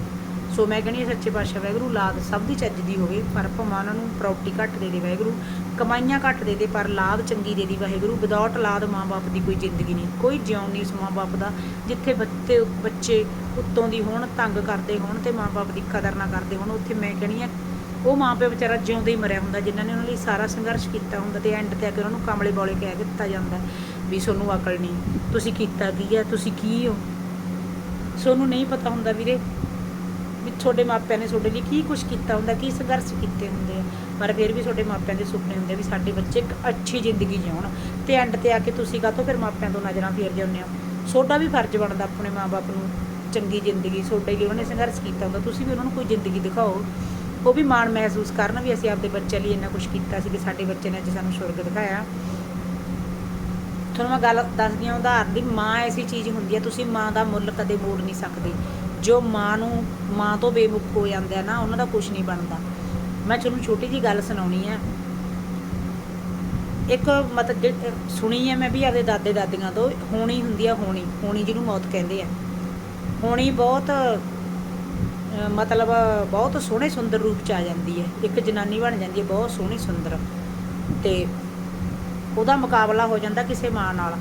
S1: ਸੋ ਮੈਂ ਕਹਿੰਦੀ ਹਾਂ, ਸੱਚੇ ਪਾਤਸ਼ਾਹ ਵਾਹਿਗੁਰੂ, ਲਾਦ ਸਭ ਦੀ ਚੱਜ ਦੀ ਹੋਵੇ, ਪਰ ਭਾਵੇਂ ਉਹਨਾਂ ਨੂੰ ਪ੍ਰਾਪਰਟੀ ਘੱਟ ਦੇ ਦੇ ਵਾਹਿਗੁਰੂ, ਕਮਾਈਆਂ ਘੱਟ ਦੇ ਦੇ, ਪਰ ਲਾਦ ਚੰਗੀ ਦੇ ਦੀ ਵਾਹਿਗੁਰੂ ਵਿਦਆਊਟ ਲਾਦ ਮਾਂ-ਬਾਪ ਦੀ ਕੋਈ ਜ਼ਿੰਦਗੀ ਨਹੀਂ। ਕੋਈ ਜਿਉਣ ਨਹੀਂ ਉਸ ਮਾਂ-ਬਾਪ ਦਾ, ਜਿੱਥੇ ਬੱਚੇ ਬੱਚੇ ਉੱਤੋਂ ਦੀ ਹੋਣ, ਤੰਗ ਕਰਦੇ ਹੋਣ ਤੇ ਮਾਂ-ਬਾਪ ਦੀ ਕਦਰ ਨਾ ਕਰਦੇ ਹੋਣ, ਉੱਥੇ ਮੈਂ ਕਹਿੰਦੀ ਆ ਉਹ ਮਾਂ ਪਿਓ ਵਿਚਾਰਾ ਜਿਉਂਦਾ ਹੀ ਮਰਿਆ ਹੁੰਦਾ, ਜਿਨ੍ਹਾਂ ਨੇ ਉਹਨਾਂ ਲਈ ਸਾਰਾ ਸੰਘਰਸ਼ ਕੀਤਾ ਹੁੰਦਾ ਤੇ ਐਂਡ ਤੇ ਆ ਕੇ ਉਹਨਾਂ ਨੂੰ ਕਾਮਲੇ ਬੋਲੇ ਕਹਿ ਦਿੱਤਾ ਜਾਂਦਾ ਵੀ ਤੁਹਾਨੂੰ ਅਕਲ ਨਹੀਂ, ਤੁਸੀਂ ਕੀਤਾ ਕੀ ਹੈ, ਤੁਸੀਂ ਕੀ ਹੋ? ਸੋਨੂੰ ਨਹੀਂ ਪਤਾ ਹੁੰਦਾ ਵੀਰੇ। ਵੀ ਤੁਹਾਡੇ ਮਾਪਿਆਂ ਨੇ ਤੁਹਾਡੇ ਲਈ ਕੀ ਕੁਝ ਕੀਤਾ ਹੁੰਦਾ, ਕੀ ਸੰਘਰਸ਼ ਕੀਤੇ ਹੁੰਦੇ ਆ। ਪਰ ਫਿਰ ਵੀ ਤੁਹਾਡੇ ਮਾਪਿਆਂ ਦੇ ਸੁਪਨੇ ਹੁੰਦੇ ਵੀ ਸਾਡੇ ਬੱਚੇ ਇੱਕ ਅੱਛੀ ਜ਼ਿੰਦਗੀ ਜਿਉਣ। ਤੇ ਐਂਡ ਤੇ ਆ ਕੇ ਤੁਸੀਂ ਕਾਹਤੋਂ ਫਿਰ ਮਾਪਿਆਂ ਤੋਂ ਨਜ਼ਰਾਂ ਫੇਰ ਜਾਂਦੇ ਹੋ? ਤੁਹਾਡਾ ਵੀ ਫਰਜ਼ ਬਣਦਾ ਆਪਣੇ ਮਾਪੇ ਨੂੰ ਚੰਗੀ ਜ਼ਿੰਦਗੀ, ਤੁਹਾਡੇ ਲਈ ਉਹਨੇ ਸੰਘਰਸ਼ ਕੀਤਾ ਹੁੰਦਾ, ਤੁਸੀਂ ਵੀ ਉਹਨਾਂ ਨੂੰ ਕੋਈ ਜ਼ਿੰਦਗੀ ਦਿਖਾਓ। ਉਹ ਵੀ ਮਾਣ ਮਹਿਸੂਸ ਕਰਨ ਵੀ ਅਸੀਂ ਆਪਦੇ ਬੱਚੇ ਲਈ ਇੰਨਾ ਕੁਝ ਕੀਤਾ ਸੀ ਕਿ ਸਾਡੇ ਬੱਚੇ ਨੇ ਅੱਜ ਸਾਨੂੰ ਸੁਰਗ ਦਿਖਾਇਆ। ਤੁਹਾਨੂੰ ਮੈਂ ਗੱਲ ਦੱਸਦੀ ਹਾਂ, ਉਦਾਹਰਨ ਦੀ ਮਾਂ ਐਸੀ ਚੀਜ਼ ਹੁੰਦੀ ਹੈ ਤੁਸੀਂ ਮਾਂ ਦਾ ਮੁੱਲ ਕਦੇ ਮੋੜ ਨਹੀਂ ਸਕਦੇ। ਜੋ ਮਾਂ ਨੂੰ, ਮਾਂ ਤੋਂ ਬੇਮੁਖ ਹੋ ਜਾਂਦੇ ਆ ਨਾ, ਉਹਨਾਂ ਦਾ ਕੁਝ ਨਹੀਂ ਬਣਦਾ। ਮੈਂ ਤੁਹਾਨੂੰ ਛੋਟੀ ਜੀ ਗੱਲ ਸੁਣਾਉਣੀ ਹੈ ਇੱਕ ਮਤਲਬ ਜਿਹ- ਸੁਣੀ ਹੈ ਮੈਂ ਵੀ ਆਪਦੇ ਦਾਦੇ ਦਾਦੀਆਂ ਤੋਂ, ਹੋਣੀ ਹੁੰਦੀ ਆ ਹੋਣੀ ਹੋਣੀ ਜਿਹਨੂੰ ਮੌਤ ਕਹਿੰਦੇ ਆ। ਹੋਣੀ ਬਹੁਤ ਮਤਲਬ ਬਹੁਤ ਸੋਹਣੇ ਸੁੰਦਰ ਰੂਪ ਚ ਆ ਜਾਂਦੀ ਹੈ ਇੱਕ ਜਨਾਨੀ ਬਣ ਜਾਂਦੀ ਹੈ ਬਹੁਤ ਸੋਹਣੀ ਸੁੰਦਰ। ਤੇ ਉਹਦਾ ਮੁਕਾਬਲਾ ਹੋ ਜਾਂਦਾ ਕਿਸੇ ਮਾਂ ਨਾਲ।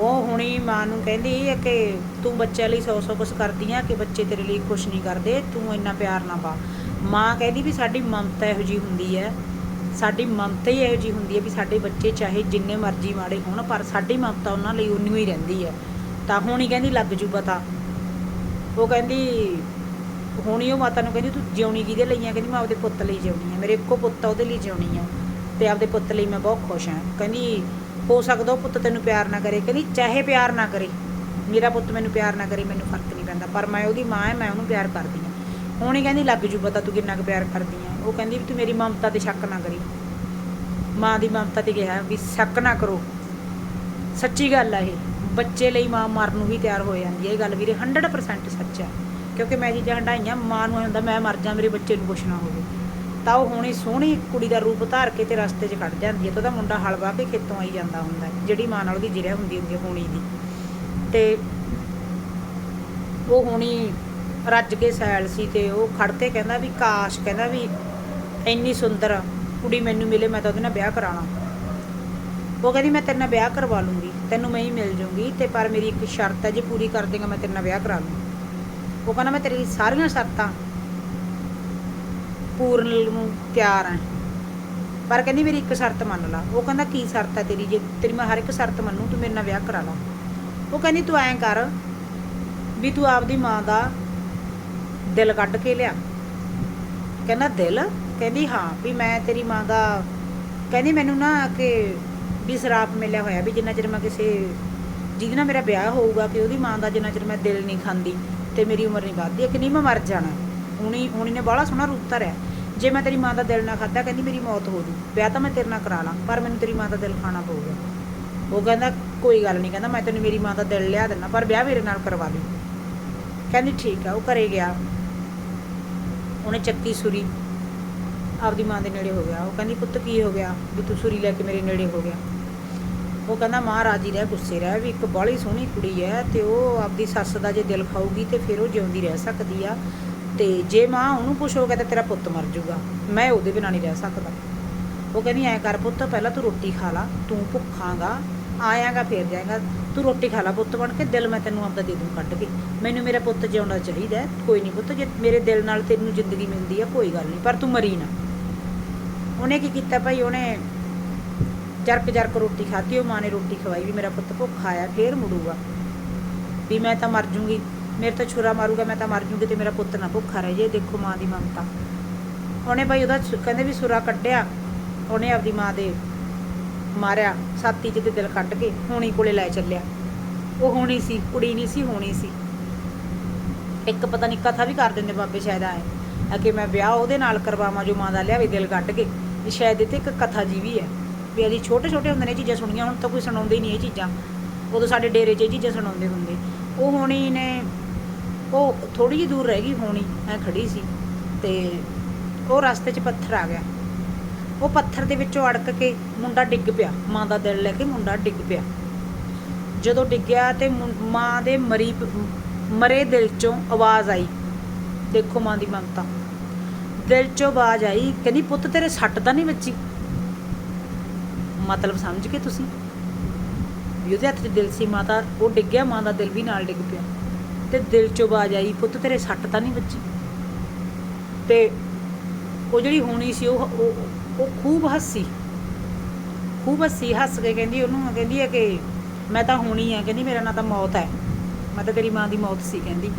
S1: ਉਹ ਹੁਣੀ ਮਾਂ ਨੂੰ ਕਹਿੰਦੀ ਹੈ ਕਿ ਤੂੰ ਬੱਚਿਆਂ ਲਈ ਸੌ ਸੌ ਕੁਛ ਕਰਦੀ ਆ ਕਿ ਬੱਚੇ ਤੇਰੇ ਲਈ ਕੁਛ ਨਹੀਂ ਕਰਦੇ, ਤੂੰ ਇੰਨਾ ਪਿਆਰ ਨਾ ਪਾ। ਮਾਂ ਕਹਿੰਦੀ ਵੀ ਸਾਡੀ ਮਮਤਾ ਇਹੋ ਜੀ ਹੁੰਦੀ ਹੈ ਸਾਡੀ ਮਮਤਾ ਹੀ ਇਹੋ ਜੀ ਹੁੰਦੀ ਹੈ ਵੀ ਸਾਡੇ ਬੱਚੇ ਚਾਹੇ ਜਿੰਨੇ ਮਰਜ਼ੀ ਮਾੜੇ ਹੋਣ, ਪਰ ਸਾਡੀ ਮਮਤਾ ਉਹਨਾਂ ਲਈ ਉਨੀ ਹੀ ਰਹਿੰਦੀ ਹੈ ਤਾਂ ਹੁਣੀ ਕਹਿੰਦੀ ਲੱਗ ਜੂ ਪਤਾ। ਉਹ ਕਹਿੰਦੀ, ਹੁਣੀ ਉਹ ਮਾਤਾ ਨੂੰ ਕਹਿੰਦੀ, ਤੂੰ ਜਿਉਣੀ ਕਿਹਦੇ ਲਈ ਆ? ਕਹਿੰਦੀ, ਮੈਂ ਆਪਦੇ ਪੁੱਤ ਲਈ ਜਿਉਣੀ ਆ। ਮੇਰੇ ਇੱਕੋ ਪੁੱਤ ਆ, ਉਹਦੇ ਲਈ ਜਿਉਣੀ ਆ। ਤੇ ਆਪਦੇ ਪੁੱਤ ਲਈ ਮੈਂ ਬਹੁਤ ਖੁਸ਼ ਹਾਂ ਕਹਿੰਦੀ ਹੋ ਸਕਦਾ ਉਹ ਪੁੱਤ ਤੈਨੂੰ ਪਿਆਰ ਨਾ ਕਰੇ, ਕਹਿੰਦੀ ਚਾਹੇ ਪਿਆਰ ਨਾ ਕਰੇ, ਮੇਰਾ ਪੁੱਤ ਮੈਨੂੰ ਪਿਆਰ ਨਾ ਕਰੇ, ਮੈਨੂੰ ਫ਼ਰਕ ਨਹੀਂ ਪੈਂਦਾ, ਪਰ ਮੈਂ ਉਹਦੀ ਮਾਂ ਹੈ, ਮੈਂ ਉਹਨੂੰ ਪਿਆਰ ਕਰਦੀ ਹਾਂ। ਹੁਣ ਹੀ ਕਹਿੰਦੀ ਲੱਗ ਜੂ ਪਤਾ ਤੂੰ ਕਿੰਨਾ ਕੁ ਪਿਆਰ ਕਰਦੀ ਆ ਉਹ ਕਹਿੰਦੀ ਵੀ ਤੂੰ ਮੇਰੀ ਮਮਤਾ ਤੇ ਸ਼ੱਕ ਨਾ ਕਰੀ। ਮਾਂ ਦੀ ਮਮਤਾ ਤੇ ਕਿਹਾ ਵੀ ਸ਼ੱਕ ਨਾ ਕਰੋ। ਸੱਚੀ ਗੱਲ ਆ ਇਹ। ਬੱਚੇ ਲਈ ਮਾਂ ਮਰਨ ਨੂੰ ਵੀ ਤਿਆਰ ਹੋ ਜਾਂਦੀ ਹੈ। ਇਹ ਗੱਲ ਵੀਰੇ 100% ਸੱਚ ਹੈ ਕਿਉਂਕਿ ਮੈਂ ਚੀਜ਼ਾਂ ਹੰਡਾਈਆਂ ਮਾਂ ਨੂੰ ਇਹ ਹੁੰਦਾ ਮੈਂ ਮਰ ਜਾ, ਮੇਰੇ ਬੱਚੇ ਨੂੰ ਕੁਛ ਨਾ ਹੋਵੇ। ਤਾਂ ਉਹ ਹੁਣੀ ਸੋਹਣੀ ਕੁੜੀ ਦਾ ਰੂਪ ਧਾਰ ਕੇ ਤੇ ਰਸਤੇ 'ਚ ਖੜ ਜਾਂਦੀ ਹੈ ਤੇ ਉਹਦਾ ਮੁੰਡਾ ਹਲ ਵਾਹ ਕੇ ਖੇਤੋਂ ਆਈ ਜਾਂਦਾ ਹੁੰਦਾ ਜਿਹੜੀ ਮਾਂ ਨਾਲ ਉਹਦੀ ਜਿਰਿਆ ਹੁੰਦੀ ਹੁੰਦੀ ਹੈ ਹੋਣੀ ਦੀ। ਤੇ ਉਹ ਹੁਣੀ ਰੱਜ ਕੇ ਸੈਲ ਸੀ ਤੇ ਉਹ ਖੜ ਕੇ ਕਹਿੰਦਾ ਵੀ, ਕਾਸ਼ ਕਹਿੰਦਾ ਵੀ, ਇੰਨੀ ਸੁੰਦਰ ਕੁੜੀ ਮੈਨੂੰ ਮਿਲੇ, ਮੈਂ ਤਾਂ ਉਹਦੇ ਨਾਲ ਵਿਆਹ ਕਰਾਣਾ ਉਹ ਕਹਿੰਦੀ, ਮੈਂ ਤੇਰੇ ਨਾਲ ਵਿਆਹ ਕਰਵਾ ਲੂੰਗੀ, ਤੈਨੂੰ ਮੈਂ ਹੀ ਮਿਲ ਜੂੰਗੀ ਤੇ ਪਰ ਮੇਰੀ ਇੱਕ ਸ਼ਰਤ ਹੈ, ਜੇ ਪੂਰੀ ਕਰ ਦੇਗਾ, ਮੈਂ ਤੇਰੇ ਨਾਲ ਵਿਆਹ ਕਰਾ ਲੂੰਗੀ। ਉਹ ਕਹਿੰਦਾ, ਮੈਂ ਤੇਰੀ ਸਾਰੀਆਂ ਸ਼ਰਤਾਂ ਪੂਰਨ ਨੂੰ ਤਿਆਰ ਹਾਂ ਪਰ ਕਹਿੰਦੀ ਮੇਰੀ ਇੱਕ ਸ਼ਰਤ ਮੰਨ ਲਾ। ਉਹ ਕਹਿੰਦਾ, ਕੀ ਸ਼ਰਤ ਹੈ ਤੇਰੀ? ਜੇ ਤੇਰੀ ਮੈਂ ਹਰ ਇੱਕ ਸ਼ਰਤ ਮੰਨੂ, ਤੂੰ ਮੇਰੇ ਨਾਲ ਵਿਆਹ ਕਰਾ ਲਾ। ਉਹ ਕਹਿੰਦੀ, ਤੂੰ ਐਂ ਕਰ ਵੀ ਤੂੰ ਆਪਦੀ ਮਾਂ ਦਾ ਦਿਲ ਕੱਢ ਕੇ ਲਿਆ। ਕਹਿੰਦਾ, ਦਿਲ? ਕਹਿੰਦੀ, ਹਾਂ, ਵੀ ਮੈਂ ਤੇਰੀ ਮਾਂ ਦਾ ਕਹਿੰਦੀ, ਮੈਨੂੰ ਨਾ ਕਿ ਵੀ ਸਰਾਪ ਮਿਲਿਆ ਹੋਇਆ ਵੀ ਜਿੰਨਾ ਚਿਰ ਮੈਂ ਕਿਸੇ, ਜਿਹਦੇ ਨਾਲ ਮੇਰਾ ਵਿਆਹ ਹੋਊਗਾ ਕਿ ਉਹਦੀ ਮਾਂ ਦਾ ਜਿੰਨਾ ਚਿਰ ਮੈਂ ਦਿਲ ਨਹੀਂ ਖਾਂਦੀ ਤੇ ਮੇਰੀ ਉਮਰ ਨਹੀਂ ਵੱਧਦੀ ਹੈ ਕਿ ਨਹੀਂ ਮੈਂ ਮਰ ਜਾਣਾ। ਹੁਣੀ ਹੁਣੀ ਨੇ ਬਾਹਲਾ ਸੋਹਣਾ ਰੂਪ ਧਰਿਆ। ਜੇ ਮੈਂ ਤੇਰੀ ਮਾਂ ਦਾ ਦਿਲ ਨਾ ਖਾਦਾ ਕਹਿੰਦੀ ਮੇਰੀ ਮੌਤ ਹੋ ਜੂ। ਵਿਆਹ ਤਾਂ ਮੈਂ ਤੇਰੇ ਨਾਲ ਕਰਾ ਲਾਂ, ਪਰ ਮੈਨੂੰ ਤੇਰੀ ਮਾਂ ਦਾ ਦਿਲ ਖਾਣਾ ਪਊਗਾ ਉਹ ਕਹਿੰਦਾ, ਕੋਈ ਗੱਲ ਨਹੀਂ, ਕਹਿੰਦਾ ਮੈਂ ਤੈਨੂੰ ਮੇਰੀ ਮਾਂ ਦਾ ਦਿਲ ਲਿਆ ਦਿੰਦਾ, ਪਰ ਵਿਆਹ ਮੇਰੇ ਨਾਲ ਕਰਵਾ ਲਈ। ਕਹਿੰਦੀ ਠੀਕ ਆ, ਉਹ ਘਰੇ ਗਿਆ। ਉਹਨੇ ਚੱਕੀ ਸੁਰੀ। ਆਪਦੀ ਮਾਂ ਦੇ ਨੇੜੇ ਹੋ ਗਿਆ। ਉਹ ਕਹਿੰਦੀ, ਪੁੱਤ ਕੀ ਹੋ ਗਿਆ? ਵੀ ਤੂੰ ਸੁਰੀ ਲੈ ਕੇ ਮੇਰੇ ਨੇੜੇ ਹੋ ਗਿਆ। ਉਹ ਕਹਿੰਦਾ, ਮਾਂ ਰਾਜੀ ਰਹਿ, ਗੁੱਸੇ ਰਹਿ, ਵੀ ਇੱਕ ਬਾਹਲੀ ਸੋਹਣੀ ਕੁੜੀ ਹੈ ਤੇ ਉਹ ਆਪਦੀ ਸੱਸ ਦਾ ਜੇ ਦਿਲ ਖਾਊਗੀ ਤੇ ਫਿਰ ਉਹ ਜਿਉਂਦੀ ਰਹਿ ਸਕਦੀ ਆ। ਤੇ ਜੇ ਮਾਂ ਉਹਨੂੰ ਕੁਛ ਹੋ ਗਿਆ ਤਾਂ ਤੇਰਾ ਪੁੱਤ ਮਰ ਜਾਊਗਾ। ਮੈਂ ਉਹਦੇ ਬਿਨਾਂ ਨਹੀਂ ਰਹਿ ਸਕਦਾ। ਉਹ ਕਹਿੰਦੀ, ਐ ਕਰ ਪੁੱਤ, ਪਹਿਲਾਂ ਤੂੰ ਰੋਟੀ ਖਾ ਲਾ, ਤੂੰ ਭੁੱਖਾਂਗਾ, ਆਇਆਗਾ, ਫੇਰ ਜਾਏਗਾ। ਤੂੰ ਰੋਟੀ ਖਾ ਲਾ ਪੁੱਤ ਬਣ ਕੇ, ਦਿਲ ਮੈਂ ਤੈਨੂੰ ਆਪਦਾ ਦੇ ਦੂੰ ਕੱਢ ਕੇ। ਮੈਨੂੰ ਮੇਰਾ ਪੁੱਤ ਜਿਉਣਾ ਚਾਹੀਦਾ ਕੋਈ ਨਹੀਂ ਪੁੱਤ, ਜੇ ਮੇਰੇ ਦਿਲ ਨਾਲ ਤੈਨੂੰ ਜ਼ਿੰਦਗੀ ਮਿਲਦੀ ਆ, ਕੋਈ ਗੱਲ ਨਹੀਂ, ਪਰ ਤੂੰ ਮਰੀ ਨਾ। ਉਹਨੇ ਕੀ ਕੀਤਾ ਭਾਈ? ਉਹਨੇ ਜਰਕ ਜਰਕ ਰੋਟੀ ਖਾਤੀ ਉਹ ਮਾਂ ਨੇ ਰੋਟੀ ਖਵਾਈ ਵੀ ਮੇਰਾ ਪੁੱਤ ਭੁੱਖਾ ਆਇਆ ਫੇਰ ਮੁੜੂਗਾ। ਵੀ ਮੈਂ ਤਾਂ ਮਰ ਜੂੰਗੀ। ਮੇਰੇ ਤਾਂ ਛੁਰਾ ਮਾਰੂਗਾ, ਮੈਂ ਤਾਂ ਮਰ ਜੂੰਗੀ ਤੇ ਮੇਰਾ ਪੁੱਤ ਨਾ ਭੁੱਖਾ ਰਹਿ ਜੇ, ਦੇਖੋ ਮਾਂ ਦੀ ਮਮਤਾ। ਉਹਨੇ ਭਾਈ ਉਹਦਾ ਕਹਿੰਦੇ ਵੀ ਸੁਰਾ ਕੱਢਿਆ, ਉਹਨੇ ਆਪਦੀ ਮਾਂ ਦੇ ਮਾਰਿਆ ਛਾਤੀ 'ਚ ਤੇ ਦਿਲ ਕੱਢ ਕੇ, ਹੋਣੀ ਕੋਲੇ ਲੈ ਚੱਲਿਆ। ਉਹ ਹੋਣੀ ਸੀ, ਕੁੜੀ ਨਹੀਂ ਸੀ, ਹੋਣੀ ਸੀ। ਇੱਕ ਪਤਾ ਨਹੀਂ ਕਥਾ ਵੀ ਕਰ ਦਿੰਦੇ ਬਾਬੇ ਸ਼ਾਇਦ ਆਏ। ਅੱਗੇ ਮੈਂ ਵਿਆਹ ਉਹਦੇ ਨਾਲ ਕਰਵਾਵਾਂ, ਜੋ ਮਾਂ ਦਾ ਲਿਆਵੇ ਦਿਲ ਕੱਢ ਕੇ। ਇਹ ਸ਼ਾਇਦ ਇਹ ਤੇ ਇੱਕ ਕਥਾ ਜੀ ਵੀ ਹੈ। ਵੀ ਅਸੀਂ ਛੋਟੇ ਛੋਟੇ ਹੁੰਦੇ ਨੇ ਚੀਜ਼ਾਂ ਸੁਣੀਆਂ, ਹੁਣ ਤਾਂ ਕੋਈ ਸੁਣਾਉਂਦੇ ਹੀ ਨਹੀਂ ਇਹ ਚੀਜ਼ਾਂ। ਉਦੋਂ ਸਾਡੇ ਡੇਰੇ 'ਚ ਇਹ ਚੀਜ਼ਾਂ ਸੁਣਾਉਂਦੇ ਹੁੰਦੇ। ਉਹ ਹੋਣੀ ਨੇ ਉਹ ਥੋੜੀ ਜਿਹੀ ਦੂਰ ਰਹਿ ਗਈ, ਹੋਣੀ ਮੈਂ ਖੜੀ ਸੀ ਤੇ ਉਹ ਰਸਤੇ 'ਚ ਪੱਥਰ ਆ ਗਿਆ। ਉਹ ਪੱਥਰ ਦੇ ਵਿੱਚੋਂ ਅੜਕ ਕੇ ਮੁੰਡਾ ਡਿੱਗ ਪਿਆ, ਮਾਂ ਦਾ ਦਿਲ ਲੈ ਕੇ ਮੁੰਡਾ ਡਿੱਗ ਪਿਆ। ਜਦੋਂ ਡਿੱਗਿਆ ਤੇ ਮਾਂ ਦੇ ਮਰੀ ਮਰੇ ਦਿਲ ਚੋਂ ਆਵਾਜ਼ ਆਈ, ਦੇਖੋ ਮਾਂ ਦੀ ਮਮਤਾ। ਦਿਲ ਚੋਂ ਆਵਾਜ਼ ਆਈ, ਕਹਿੰਦੀ, ਪੁੱਤ, ਤੇਰੇ ਸੱਟ ਤਾਂ ਨਹੀਂ ਵੱਜੀ? ਮਤਲਬ ਸਮਝ ਕੇ ਤੁਸੀਂ? ਵੀ ਉਹਦੇ ਹੱਥ 'ਚ ਦਿਲ ਸੀ ਮਾਤਾ ਉਹ ਡਿੱਗਿਆ, ਮਾਂ ਦਾ ਦਿਲ ਵੀ ਨਾਲ ਡਿੱਗ ਪਿਆ। ਤੇ ਦਿਲ ਚੋਂ ਆਵਾਜ਼ ਆਈ, ਪੁੱਤ, ਤੇਰੇ ਸੱਟ ਤਾਂ ਨਹੀਂ ਵੱਜੀ? ਤੇ ਉਹ ਜਿਹੜੀ ਹੋਣੀ ਸੀ, ਉਹ, ਉਹ- ਉਹ ਖੂਬ ਹੱਸੀ। ਖੂਬ ਹੱਸੀ, ਹੱਸ ਕੇ ਕਹਿੰਦੀ ਉਹਨੂੰ, ਕਹਿੰਦੀ ਹੈ ਕਿ ਮੈਂ ਤਾਂ ਹੋਣੀ ਆ, ਕਹਿੰਦੀ ਮੇਰਾ ਨਾਂ ਤਾਂ ਮੌਤ ਹੈ ਮੈਂ ਤਾਂ ਤੇਰੀ ਮਾਂ ਦੀ ਮੌਤ ਸੀ, ਕਹਿੰਦੀ।